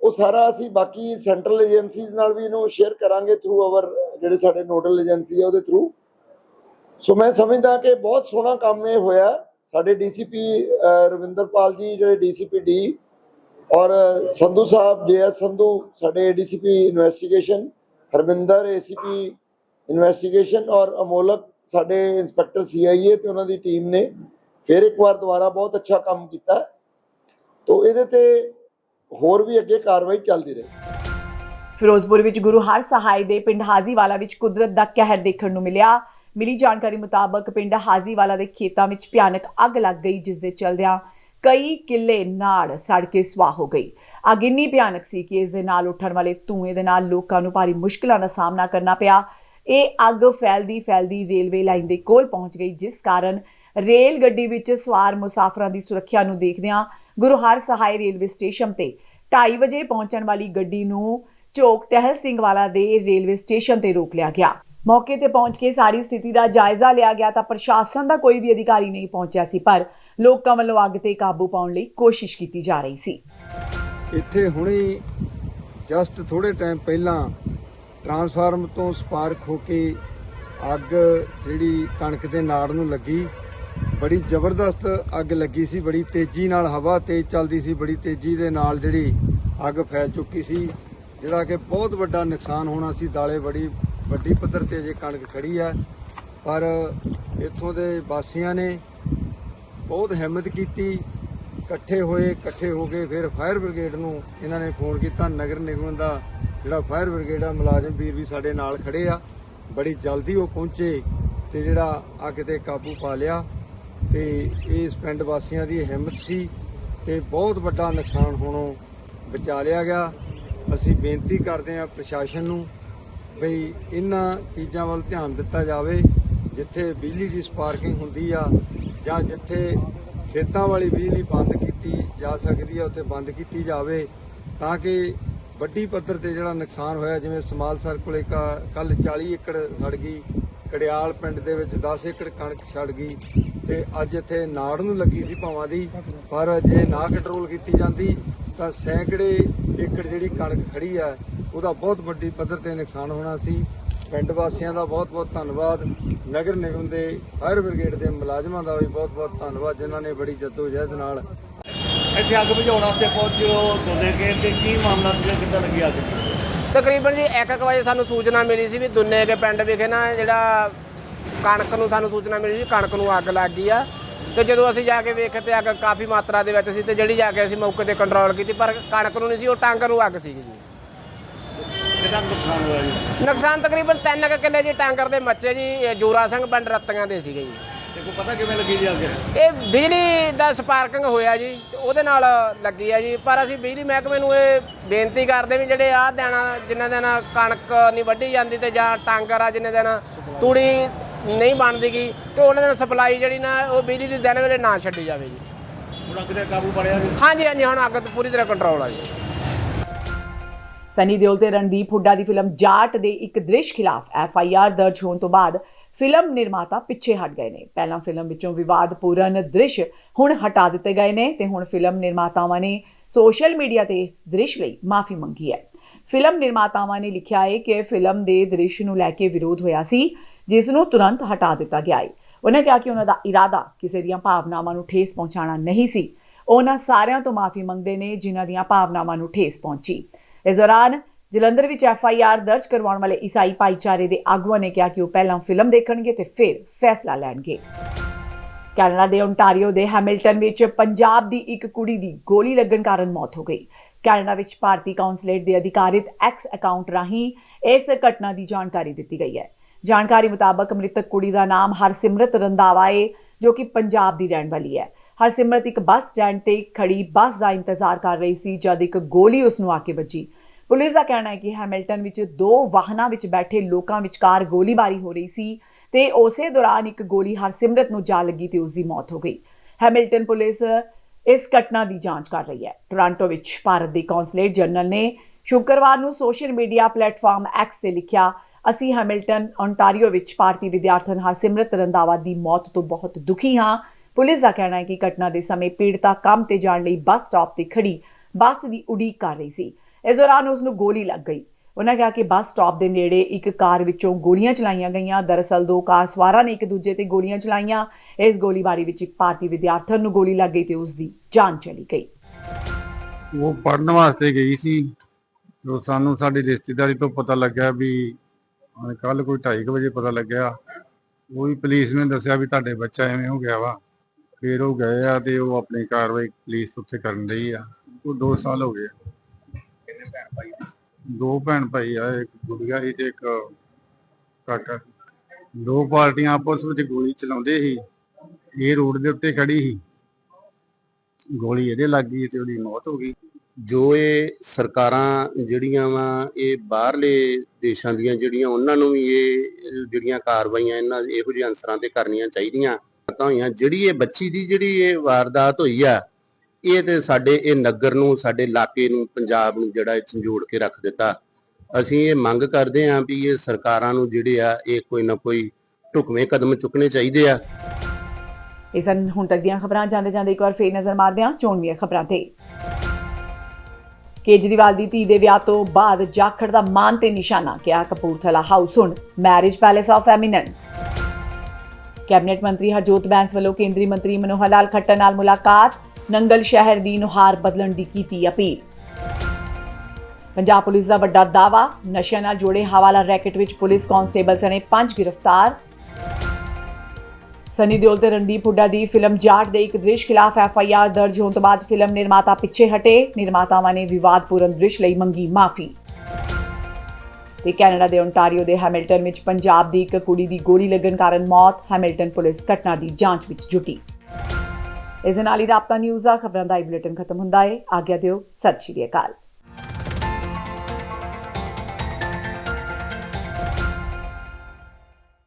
Speaker 4: ਉਹ ਸਾਰਾ ਅਸੀਂ ਬਾਕੀ ਸੈਂਟਰਲ ਏਜੰਸੀਜ਼ ਨਾਲ ਵੀ ਇਹਨੂੰ ਸ਼ੇਅਰ ਕਰਾਂਗੇ ਥਰੂ ਆਵਰ ਜਿਹੜੇ ਸਾਡੇ ਨੋਡਲ ਏਜੰਸੀ ਹੈ ਉਹਦੇ ਥਰੂ ਸੋ ਮੈਂ ਸਮਝਦਾ ਕਿ ਬਹੁਤ ਸੋਹਣਾ ਕੰਮ ਇਹ ਹੋਇਆ। ਸਾਡੇ ਡੀਸੀਪੀ ਰਵਿੰਦਰਪਾਲ ਜੀ, ਜਿਹੜੇ ਡੀਸੀਪੀ ਡੀ ਔਰ ਸੰਧੂ ਸਾਹਿਬ, ਜੇਐਸ ਸੰਧੂ, ਸਾਡੇ ADCP investigation Harvinder ACP investigation ਔਰ ਅਮੋਲਕ, ਸਾਡੇ ਇੰਸਪੈਕਟਰ ਸੀਆਈਏ ਤੇ ਉਹਨਾਂ ਦੀ ਟੀਮ ਨੇ ਫਿਰ ਇੱਕ ਵਾਰ ਦੁਬਾਰਾ ਬਹੁਤ ਅੱਛਾ ਕੰਮ ਕੀਤਾ। ਤੋਂ ਇਹਦੇ ਤੇ ਹੋਰ ਵੀ ਅੱਗੇ ਕਾਰਵਾਈ ਚੱਲਦੀ ਰਹੀ।
Speaker 1: ਫਿਰੋਜ਼ਪੁਰ ਵਿੱਚ ਗੁਰੂ ਹਰ ਸਹਾਇ ਦੇ ਪਿੰਡ ਹਾਜ਼ੀਵਾਲਾ ਵਿੱਚ ਕੁਦਰਤ ਦਾ ਕਹਿਰ ਦੇਖਣ ਨੂੰ ਮਿਲਿਆ। ਮਿਲੀ ਜਾਣਕਾਰੀ ਮੁਤਾਬਕ ਪਿੰਡ ਹਾਜ਼ੀਵਾਲਾ ਦੇ ਖੇਤਾਂ ਵਿੱਚ ਭਿਆਨਕ ਅੱਗ ਲੱਗ ਗਈ, ਜਿਸ ਦੇ ਚਲਦਿਆਂ ਕਈ ਕਿੱਲੇ ਨਾੜ ਸੜ ਕੇ ਸਵਾਹ ਹੋ ਗਈ। ਅੱਗ ਇੰਨੀ ਭਿਆਨਕ ਸੀ ਕਿ ਇਸ ਦੇ ਨਾਲ ਉੱਠਣ ਵਾਲੇ ਧੂਏ ਦੇ ਨਾਲ ਲੋਕਾਂ ਨੂੰ ਭਾਰੀ ਮੁਸ਼ਕਲਾਂ ਦਾ ਸਾਹਮਣਾ ਕਰਨਾ ਪਿਆ। ਇਹ ਅੱਗ ਫੈਲਦੀ ਫੈਲਦੀ ਰੇਲਵੇ ਲਾਈਨ ਦੇ ਕੋਲ ਪਹੁੰਚ ਗਈ, ਜਿਸ ਕਾਰਨ ਰੇਲ ਗੱਡੀ ਵਿੱਚ ਸਵਾਰ ਮੁਸਾਫਰਾਂ ਦੀ ਸੁਰੱਖਿਆ ਨੂੰ ਦੇਖਦਿਆਂ ਗੁਰੂ ਹਰ ਸਹਾਇ ਰੇਲਵੇ ਸਟੇਸ਼ਨ ਤੇ 2:30 ਵਜੇ ਪਹੁੰਚਣ ਵਾਲੀ ਗੱਡੀ ਨੂੰ ਚੌਕ ਟਹਿਲ ਸਿੰਘ ਵਾਲਾ ਦੇ ਰੇਲਵੇ ਸਟੇਸ਼ਨ ਤੇ ਰੋਕ ਲਿਆ ਗਿਆ। ਮੌਕੇ ਤੇ ਪਹੁੰਚ ਕੇ ਸਾਰੀ ਸਥਿਤੀ ਦਾ ਜਾਇਜ਼ਾ ਲਿਆ ਗਿਆ ਤਾਂ ਪ੍ਰਸ਼ਾਸਨ ਦਾ ਕੋਈ ਵੀ ਅਧਿਕਾਰੀ ਨਹੀਂ ਪਹੁੰਚਿਆ ਸੀ, ਪਰ ਲੋਕਾਂ ਵੱਲੋਂ ਅੱਗ ਤੇ ਕਾਬੂ ਪਾਉਣ ਲਈ ਕੋਸ਼ਿਸ਼ ਕੀਤੀ ਜਾ ਰਹੀ ਸੀ।
Speaker 5: ਇੱਥੇ ਹੁਣੇ ਜਸਟ ਥੋੜੇ ਟਾਈਮ ਪਹਿਲਾਂ ਟਰਾਂਸਫਾਰਮ ਤੋਂ ਸਪਾਰਕ ਹੋ ਕੇ ਅੱਗ ਜਿਹੜੀ ਕਣਕ ਦੇ ਨਾੜ ਨੂੰ ਲੱਗੀ। ਬੜੀ ਜ਼ਬਰਦਸਤ ਅੱਗ ਲੱਗੀ ਸੀ, ਬੜੀ ਤੇਜ਼ੀ ਨਾਲ ਹਵਾ ਤੇਜ਼ ਚੱਲਦੀ ਸੀ, ਬੜੀ ਤੇਜ਼ੀ ਦੇ ਨਾਲ ਜਿਹੜੀ ਅੱਗ ਫੈਲ ਚੁੱਕੀ ਸੀ, ਜਿਹੜਾ ਕਿ ਬਹੁਤ ਵੱਡਾ ਨੁਕਸਾਨ ਹੋਣਾ ਸੀ, ਦਾਲੇ ਬੜੀ ਵੱਡੀ ਪੱਧਰ ਤੇ ਅਜੇ ਕਣਕ ਖੜੀ ਹੈ ਪਰ ਇੱਥੋਂ ਦੇ ਵਾਸੀਆਂ ਨੇ ਬਹੁਤ ਹਿੰਮਤ ਕੀਤੀ। ਇਕੱਠੇ ਹੋਏ, ਇਕੱਠੇ ਹੋ ਕੇ ਫਿਰ ਫਾਇਰ ਬ੍ਰਿਗੇਡ ਨੂੰ ਇਹਨਾਂ ਨੇ ਫੋਨ ਕੀਤਾ। ਨਗਰ ਨਿਗਮ ਦਾ ਜਿਹੜਾ ਫਾਇਰ ਬ੍ਰਿਗੇਡ ਆ, ਮੁਲਾਜ਼ਮ ਵੀਰ ਵੀ ਸਾਡੇ ਨਾਲ ਖੜੇ ਆ। ਬੜੀ ਜਲਦੀ ਉਹ ਪਹੁੰਚੇ ਤੇ ਜਿਹੜਾ ਅੱਗ ਤੇ ਕਾਬੂ ਪਾ ਲਿਆ ਤੇ ਇਸ ਪਿੰਡ ਵਾਸੀਆਂ ਦੀ ਹਿੰਮਤ ਸੀ ਤੇ ਬਹੁਤ ਵੱਡਾ ਨੁਕਸਾਨ ਹੋਣੋਂ ਬਚਾ ਲਿਆ ਗਿਆ। ਅਸੀਂ ਬੇਨਤੀ ਕਰਦੇ ਹਾਂ ਪ੍ਰਸ਼ਾਸਨ ਨੂੰ ਬਈ ਇਹਨਾਂ ਚੀਜ਼ਾਂ ਵੱਲ ਧਿਆਨ ਦਿੱਤਾ ਜਾਵੇ, ਜਿੱਥੇ ਬਿਜਲੀ ਦੀ ਸਪਾਰਕਿੰਗ ਹੁੰਦੀ ਆ, ਜਾਂ ਜਿੱਥੇ ਖੇਤਾਂ ਵਾਲੀ ਬਿਜਲੀ ਬੰਦ ਕੀਤੀ ਜਾ ਸਕਦੀ ਆ, ਉੱਥੇ ਬੰਦ ਕੀਤੀ ਜਾਵੇ, ਤਾਂ ਕਿ ਵੱਡੀ ਪੱਧਰ ਤੇ ਜਿਹੜਾ ਨੁਕਸਾਨ ਹੋਇਆ, ਜਿਵੇਂ ਸਮਾਲ ਸਮਾਲਸਰ ਕੋਲੇ ਕੱਲ 40 ਏਕੜ ਸੜ ਗਈ, ਕੜਿਆਲ ਪਿੰਡ ਦੇ ਵਿੱਚ 10 ਏਕੜ ਕਣਕ ਛੜ ਗਈ, ਤੇ ਅੱਜ ਇੱਥੇ ਨਾੜ ਨੂੰ ਲੱਗੀ ਸੀ ਭਾਵਾਂ ਦੀ, ਪਰ ਜੇ ਨਾ ਕੰਟਰੋਲ ਕੀਤੀ ਜਾਂਦੀ, ਤਾਂ ਸੈਂਕੜੇ ਏਕੜ ਜਿਹੜੀ ਕਣਕ ਖੜੀ ਆ ਉਹਦਾ ਬਹੁਤ ਵੱਡੀ ਪੱਧਰ ਤੇ ਨੁਕਸਾਨ ਹੋਣਾ ਸੀ। ਪਿੰਡ ਵਾਸੀਆਂ ਦਾ ਬਹੁਤ-ਬਹੁਤ ਧੰਨਵਾਦ। ਨਗਰ ਨਿਗਮ ਦੇ ਫਾਇਰ ਬ੍ਰਿਗੇਡ ਦੇ ਮੁਲਾਜ਼ਮਾਂ ਦਾ ਵੀ ਬਹੁਤ-ਬਹੁਤ ਧੰਨਵਾਦ, ਜਿਨ੍ਹਾਂ ਨੇ ਬੜੀ ਜਦੋਜਹਿਦ ਨਾਲ
Speaker 6: ਇੱਥੇ ਅੱਗ ਬੁਝਾਉਣ ਵਾਸਤੇ ਪਹੁੰਚਿਓ ਦੋਨੇ ਕੇ ਤੇ ਕੀ ਮਾਮਲਾ ਸੀਗਾ ਕਿੱਦਾਂ ਲੱਗੀ ਅੱਗ?
Speaker 7: ਤਕਰੀਬਨ ਜੀ 1:00 ਵਜੇ ਸਾਨੂੰ ਸੂਚਨਾ ਮਿਲੀ ਸੀ ਵੀ ਦੁੰਨੇ ਕੇ ਪਿੰਡ ਵਿਖੇ ਨਾ ਜਿਹੜਾ ਕਣਕ ਨੂੰ ਸਾਨੂੰ ਸੂਚਨਾ ਮਿਲੀ ਸੀ, ਕਣਕ ਨੂੰ ਅੱਗ ਲੱਗ ਗਈ ਆ। ਤੇ ਜਦੋਂ ਅਸੀਂ ਜਾ ਕੇ ਵੇਖੇ ਤੇ ਅੱਗ ਕਾਫੀ ਮਾਤਰਾ ਦੇ ਵਿੱਚ ਸੀ ਤੇ ਜਿਹੜੀ ਜਾ ਕੇ ਅਸੀਂ ਮੌਕੇ ਤੇ ਕੰਟਰੋਲ ਕੀਤੀ, ਪਰ ਕਣਕ ਨੂੰ ਨਹੀਂ ਸੀ, ਉਹ ਟਾਂਗਰ ਨੂੰ ਅੱਗ ਸੀਗੀ ਜੀ।
Speaker 6: ਕਿੰਨਾ ਨੁਕਸਾਨ ਹੋਇਆ ਜੀ?
Speaker 7: ਨੁਕਸਾਨ ਤਕਰੀਬਨ 3 ਕੁ ਕਿੱਲੇ ਜੀ ਟਾਂਗਰ ਦੇ ਮੱਚੇ ਜੀ ਇਹ ਜੋਰਾ ਸਿੰਘ ਪਿੰਡ ਰੱਤੀਆਂ ਦੇ ਸੀਗੇ ਜੀ।
Speaker 6: ਤੇ ਕੋਈ ਪਤਾ ਕਿਵੇਂ ਲੱਗੀ ਜੀ ਅੱਗ?
Speaker 7: ਇਹ ਬਿਜਲੀ ਦਾ ਸਪਾਰਕਿੰਗ ਹੋਇਆ ਜੀ ਤੇ ਉਹਦੇ ਨਾਲ ਲੱਗੀ ਆ ਜੀ। ਪਰ ਅਸੀਂ ਬਿਜਲੀ ਮਹਿਕਮੇ ਨੂੰ ਇਹ ਬੇਨਤੀ ਕਰਦੇ ਵੀ ਜਿਹੜੇ ਆਹ ਦਿਨਾਂ ਜਿਨ੍ਹਾਂ ਦਿਨ ਕਣਕ ਨਹੀਂ ਵੱਢੀ ਜਾਂਦੀ ਤੇ ਜਾਂ ਟਾਂਗਰ ਆ ਜਿੰਨੇ ਦਿਨ ਤੂੜੀ ਨਹੀਂ ਬਣਦੀ ਗੀ ਤੇ ਉਹਨਾਂ ਦਿਨ ਸਪਲਾਈ ਜਿਹੜੀ ਨਾ ਉਹ ਬਿਜਲੀ ਦੀ ਦਿਨ ਵੇਲੇ ਨਾ ਛੱਡੀ ਜਾਵੇ ਜੀ।
Speaker 6: ਹੁਣ ਅੱਗ ਤੇ ਕਾਬੂ ਪਾਇਆ ਜੀ?
Speaker 7: ਹਾਂਜੀ ਹਾਂਜੀ ਹੁਣ ਅੱਗ ਤੇ ਪੂਰੀ ਤਰ੍ਹਾਂ ਕੰਟਰੋਲ ਆ ਜੀ।
Speaker 1: ਸਨੀ ਦਿਓਲ ਤੇ ਰਣਦੀਪ ਹੁੱਡਾ ਦੀ ਫਿਲਮ ਜਾਟ ਦੇ ਇੱਕ ਦ੍ਰਿਸ਼ ਖਿਲਾਫ ਐਫ ਆਈ ਆਰ ਦਰਜ ਹੋਣ ਤੋਂ ਬਾਅਦ ਫਿਲਮ ਨਿਰਮਾਤਾ ਪਿੱਛੇ ਹਟ ਗਏ ਨੇ। ਪਹਿਲਾਂ ਫਿਲਮ ਵਿੱਚੋਂ ਵਿਵਾਦਪੂਰਨ ਦ੍ਰਿਸ਼ ਹੁਣ ਹਟਾ ਦਿੱਤੇ ਗਏ ਨੇ ਤੇ ਹੁਣ ਫਿਲਮ ਨਿਰਮਾਤਾਵਾਂ ਨੇ ਸੋਸ਼ਲ ਮੀਡੀਆ ਤੇ ਇਸ ਦ੍ਰਿਸ਼ ਲਈ ਮਾਫੀ ਮੰਗੀ ਹੈ। ਫਿਲਮ ਨਿਰਮਾਤਾਵਾਂ ਨੇ ਲਿਖਿਆ ਹੈ ਕਿ ਫਿਲਮ ਦੇ ਦ੍ਰਿਸ਼ ਨੂੰ ਲੈ ਕੇ ਵਿਰੋਧ ਹੋਇਆ ਸੀ, ਜਿਸ ਨੂੰ ਤੁਰੰਤ ਹਟਾ ਦਿੱਤਾ ਗਿਆ ਹੈ। ਉਹਨਾਂ ਕਿਹਾ ਕਿ ਉਹਨਾਂ ਦਾ ਇਰਾਦਾ ਕਿਸੇ ਦੀਆਂ ਭਾਵਨਾਵਾਂ ਨੂੰ ਠੇਸ ਪਹੁੰਚਾਉਣਾ ਨਹੀਂ ਸੀ। ਉਹਨਾਂ ਸਾਰਿਆਂ ਤੋਂ ਮਾਫੀ ਮੰਗਦੇ ਨੇ ਜਿਨ੍ਹਾਂ ਦੀਆਂ ਭਾਵਨਾਵਾਂ ਨੂੰ ਠੇਸ ਪਹੁੰਚੀ। ਇਸ ਦੌਰਾਨ ਜਲੰਧਰ ਵਿੱਚ ਐਫ ਆਈ ਆਰ ਦਰਜ ਕਰਵਾਉਣ ਵਾਲੇ ਈਸਾਈ ਭਾਈਚਾਰੇ ਦੇ ਆਗੂਆਂ ਨੇ ਕਿਹਾ ਕਿ ਉਹ ਪਹਿਲਾਂ ਫਿਲਮ ਦੇਖਣਗੇ ਤੇ ਫਿਰ ਫੈਸਲਾ ਲੈਣਗੇ। ਕੈਨੇਡਾ ਦੇ ਓਨਟਾਰੀਓ ਦੇ ਹੈਮਿਲਟਨ ਵਿੱਚ ਪੰਜਾਬ ਦੀ ਇੱਕ ਕੁੜੀ ਦੀ ਗੋਲੀ ਲੱਗਣ ਕਾਰਨ ਮੌਤ ਹੋ ਗਈ। ਕੈਨੇਡਾ ਵਿੱਚ ਭਾਰਤੀ ਕਾਉਂਸਲੇਟ ਦੇ ਅਧਿਕਾਰਿਤ ਐਕਸ ਅਕਾਊਂਟ ਰਾਹੀਂ ਇਸ ਘਟਨਾ ਦੀ ਜਾਣਕਾਰੀ ਦਿੱਤੀ ਗਈ ਹੈ। ਜਾਣਕਾਰੀ ਮੁਤਾਬਕ ਮ੍ਰਿਤਕ ਕੁੜੀ ਦਾ ਨਾਮ ਹਰਸਿਮਰਤ ਰੰਧਾਵਾ ਹੈ ਜੋ ਕਿ ਪੰਜਾਬ ਦੀ ਰਹਿਣ ਵਾਲੀ ਹੈ। ਹਰਸਿਮਰਤ ਇੱਕ ਬੱਸ ਸਟੈਂਡ ਤੇ ਖੜੀ ਬੱਸ ਦਾ ਇੰਤਜ਼ਾਰ ਕਰ ਰਹੀ ਸੀ, ਜਦ ਇੱਕ ਗੋਲੀ ਉਸ ਨੂੰ ਆ ਕੇ ਵੱਜੀ। ਪੁਲਿਸ ਦਾ ਕਹਿਣਾ ਹੈ ਕਿ ਹੈਮਿਲਟਨ ਵਿੱਚ ਦੋ ਵਾਹਨਾਂ ਵਿੱਚ ਬੈਠੇ ਲੋਕਾਂ ਵਿਚਕਾਰ ਗੋਲੀਬਾਰੀ ਹੋ ਰਹੀ ਸੀ ਤੇ ਉਸੇ ਦੌਰਾਨ ਇੱਕ ਗੋਲੀ ਹਰਸਿਮਰਤ ਨੂੰ ਜਾ ਲੱਗੀ ਤੇ ਉਸ ਦੀ ਮੌਤ ਹੋ ਗਈ। ਹੈਮਿਲਟਨ ਪੁਲਿਸ ਇਸ ਘਟਨਾ ਦੀ ਜਾਂਚ ਕਰ ਰਹੀ ਹੈ। ਟੋਰਾਂਟੋ ਵਿੱਚ ਭਾਰਤ ਦੇ ਕੌਂਸਲੇਟ ਜਨਰਲ ਨੇ ਸ਼ੁੱਕਰਵਾਰ ਨੂੰ ਸੋਸ਼ਲ ਮੀਡੀਆ ਪਲੇਟਫਾਰਮ ਐਕਸ ਤੇ ਲਿਖਿਆ, ਅਸੀਂ ਹੈਮਿਲਟਨ ਓਨਟਾਰੀਓ ਵਿੱਚ ਭਾਰਤੀ ਵਿਦਿਆਰਥਣ ਹਰਸਿਮਰਤ ਰੰਧਾਵਾ ਦੀ ਮੌਤ ਤੋਂ ਬਹੁਤ ਦੁਖੀ ਹਾਂ। ਪੁਲਿਸ ਦਾ ਕਹਿਣਾ ਹੈ ਕਿ ਘਟਨਾ ਦੇ ਸਮੇਂ ਪੀੜਤਾ ਕੰਮ ਤੇ ਜਾਣ ਲਈ ਬੱਸ ਸਟਾਪ ਤੇ ਖੜੀ ਬੱਸ ਦੀ ਉਡੀਕ ਕਰ ਰਹੀ ਸੀ। ਇਸ ਦੌਰਾਨ ਉਸ ਨੂੰ ਗੋਲੀ ਲੱਗ ਗਈ। ਉਹਨਾਂ ਕਿਹਾ ਕਿ ਬੱਸ ਸਟਾਪ ਦੇ ਨੇੜੇ ਇੱਕ ਕਾਰ ਵਿੱਚੋਂ ਗੋਲੀਆਂ ਚਲਾਈਆਂ ਗਈਆਂ। ਦਰਅਸਲ ਦੋ ਕਾਰ ਸਵਾਰਾਂ ਨੇ ਇੱਕ ਦੂਜੇ ਤੇ ਗੋਲੀਆਂ ਚਲਾਈਆਂ। ਇਸ ਗੋਲੀਬਾਰੀ ਵਿੱਚ ਇੱਕ ਭਾਰਤੀ ਵਿਦਿਆਰਥਣ ਨੂੰ ਗੋਲੀ ਲੱਗ ਗਈ ਤੇ ਉਸ ਦੀ ਜਾਨ ਚਲੀ ਗਈ।
Speaker 8: ਉਹ ਪੜਨ ਵਾਸਤੇ ਗਈ ਸੀ। ਜੋ ਸਾਨੂੰ ਸਾਡੀ ਰਿਸ਼ਤੇਦਾਰੀ ਤੋਂ ਪਤਾ ਲੱਗਾ ਵੀ ਕੱਲ ਕੋਈ 2:30 ਵਜੇ ਪਤਾ ਲੱਗਿਆ। ਉਹ ਵੀ ਪੁਲਿਸ ਨੇ ਦੱਸਿਆ ਵੀ ਤੁਹਾਡੇ ਬੱਚਾ ਐਵੇਂ ਹੋ ਗਿਆ ਵਾ। ਫਿਰ ਉਹ ਗਏ ਆ ਤੇ ਉਹ ਆਪਣੀ ਕਾਰਵਾਈ ਪੁਲਿਸ ਉੱਥੇ ਕਰਨ ਰਹੀ ਆ। ਉਹ 2 ਸਾਲ ਹੋ ਗਏ। ਕਿੰਨੇ ਭੈਣ ਭਾਈ ਦੋ ਭੈਣ ਭਾਈ ਆ ਇੱਕ ਗੁੜੀਆ ਸੀ ਤੇ ਇੱਕ ਕਾਕਾ। ਦੋ ਪਾਰਟੀਆਂ ਆਪਸ ਵਿੱਚ ਗੋਲੀ ਚਲਾਉਂਦੇ ਸੀ। ਇਹ ਰੋਡ ਦੇ ਉੱਤੇ ਖੜੀ ਸੀ। ਗੋਲੀ ਇਹਦੇ ਲੱਗ ਗਈ ਤੇ ਉਹਦੀ ਮੌਤ ਹੋ ਗਈ।
Speaker 9: ਜੋ ਇਹ ਸਰਕਾਰਾਂ ਜਿਹੜੀਆਂ ਵਾ ਇਹ ਬਾਹਰਲੇ ਦੇਸ਼ਾਂ ਦੀਆਂ ਜਿਹੜੀਆਂ ਉਹਨਾਂ ਨੂੰ ਵੀ ਇਹ ਜਿਹੜੀਆਂ ਕਾਰਵਾਈਆਂ ਇਹਨਾਂ ਇਹੋ ਜਿਹੇ ਅਨਸਰਾਂ ਤੇ ਕਰਨੀਆਂ ਚਾਹੀਦੀਆਂ। ਤਾਂ ਹੋਈਆਂ, ਜਿਹੜੀ ਇਹ ਬੱਚੀ ਦੀ ਜਿਹੜੀ ਇਹ ਵਾਰਦਾਤ ਹੋਈ ਆ, ਇਹ ਤੇ ਸਾਡੇ, ਇਹ ਨਗਰ ਨੂੰ, ਸਾਡੇ ਇਲਾਕੇ ਨੂੰ, ਪੰਜਾਬ ਨੂੰ ਜਿਹੜਾ ਇਹ ਝੰਜੋੜ ਕੇ ਰੱਖ ਦਿੱਤਾ। ਅਸੀਂ ਇਹ ਮੰਗ ਕਰਦੇ ਹਾਂ ਵੀ ਇਹ ਸਰਕਾਰਾਂ ਨੂੰ ਜਿਹੜੇ ਆ, ਇਹ ਕੋਈ ਨਾ ਕੋਈ ਢੁਕਵੇਂ ਕਦਮ ਚੁੱਕਣੇ ਚਾਹੀਦੇ ਆ।
Speaker 1: ਇਹ ਸਨ ਹੁਣ ਤੱਕ ਦੀਆਂ ਖਬਰਾਂ ਜਾਂਦੇ ਜਾਂਦੇ ਇੱਕ ਵਾਰ ਫੇਰ ਨਜ਼ਰ ਮਾਰਦੇ ਹਾਂ, ਚੋਣਵੀਆਂ ਖਬਰਾਂ ਤੇ। ਕੇਜਰੀਵਾਲ ਦੀ ਧੀ ਦੇ ਵਿਆਹ ਤੋਂ ਬਾਅਦ ਜਾਖੜ ਦਾ ਮਾਨ ਤੇ ਨਿਸ਼ਾਨਾ, ਕਿਹਾ ਕਪੂਰਥਲਾ ਹਾਊਸ ਹੁਣ, marriage palace of eminence. Cabinet ਮੰਤਰੀ ਹਰਜੋਤ ਬੈਂਸ ਵੱਲੋਂ ਕੇਂਦਰੀ ਮੰਤਰੀ ਮਨੋਹਰ ਲਾਲ ਖੱਟਰ ਨਾਲ ਮੁਲਾਕਾਤ, ਨੰਗਲ ਸ਼ਹਿਰ ਦੀ ਨੁਹਾਰ ਬਦਲਣ ਦੀ ਕੀਤੀ ਅਪੀਲ। ਪੰਜਾਬ ਪੁਲਿਸ ਦਾ ਵੱਡਾ ਦਾਵਾ ਨਸ਼ਿਆਂ ਨਾਲ ਜੋੜੇ ਹਵਾਲਾ ਰੈਕਟ ਵਿੱਚ ਪੁਲਿਸ ਕਾਂਸਟੇਬਲ ਸਣੇ 5 ਗ੍ਰਿਫਤਾਰ। ਸਨੀ ਦਿਓਲ ਤੇ ਰਣਦੀਪ ਹੁੱਡਾ ਦੀ ਫਿਲਮ ਜਾਟ ਦੇ ਇੱਕ ਦ੍ਰਿਸ਼ ਖਿਲਾਫ ਐਫ ਆਈ ਆਰ ਦਰਜ ਹੋਣ ਤੋਂ ਬਾਅਦ ਫਿਲਮ ਨਿਰਮਾਤਾ ਪਿੱਛੇ ਹਟੇ, ਨਿਰਮਾਤਾਵਾਂ ਨੇ ਵਿਵਾਦਪੂਰਨ ਦ੍ਰਿਸ਼ ਲਈ ਮੰਗੀ ਮਾਫੀ। ਤੇ ਕੈਨੇਡਾ ਦੇ ਓਨਟਾਰੀਓ ਦੇ ਹੈਮਿਲਟਨ ਵਿੱਚ ਪੰਜਾਬ ਦੀ ਇੱਕ ਕੁੜੀ ਦੀ ਗੋਲੀ ਲੱਗਣ ਕਾਰਨ ਮੌਤ, ਹੈਮਿਲਟਨ ਪੁਲਿਸ ਘਟਨਾ ਦੀ ਜਾਂਚ ਵਿੱਚ ਜੁਟੀ। ਇਸ ਦੇ ਨਾਲ ਹੀ ਰਾਪਤਾ ਨਿਊਜ਼ ਆ, ਖਬਰਾਂ ਦਾ ਇਹ ਬੁਲੇਟਿਨ ਖਤਮ ਹੁੰਦਾ ਹੈ ਆਗਿਆ ਦਿਓ, ਸਤਿ ਸ਼੍ਰੀ ਅਕਾਲ।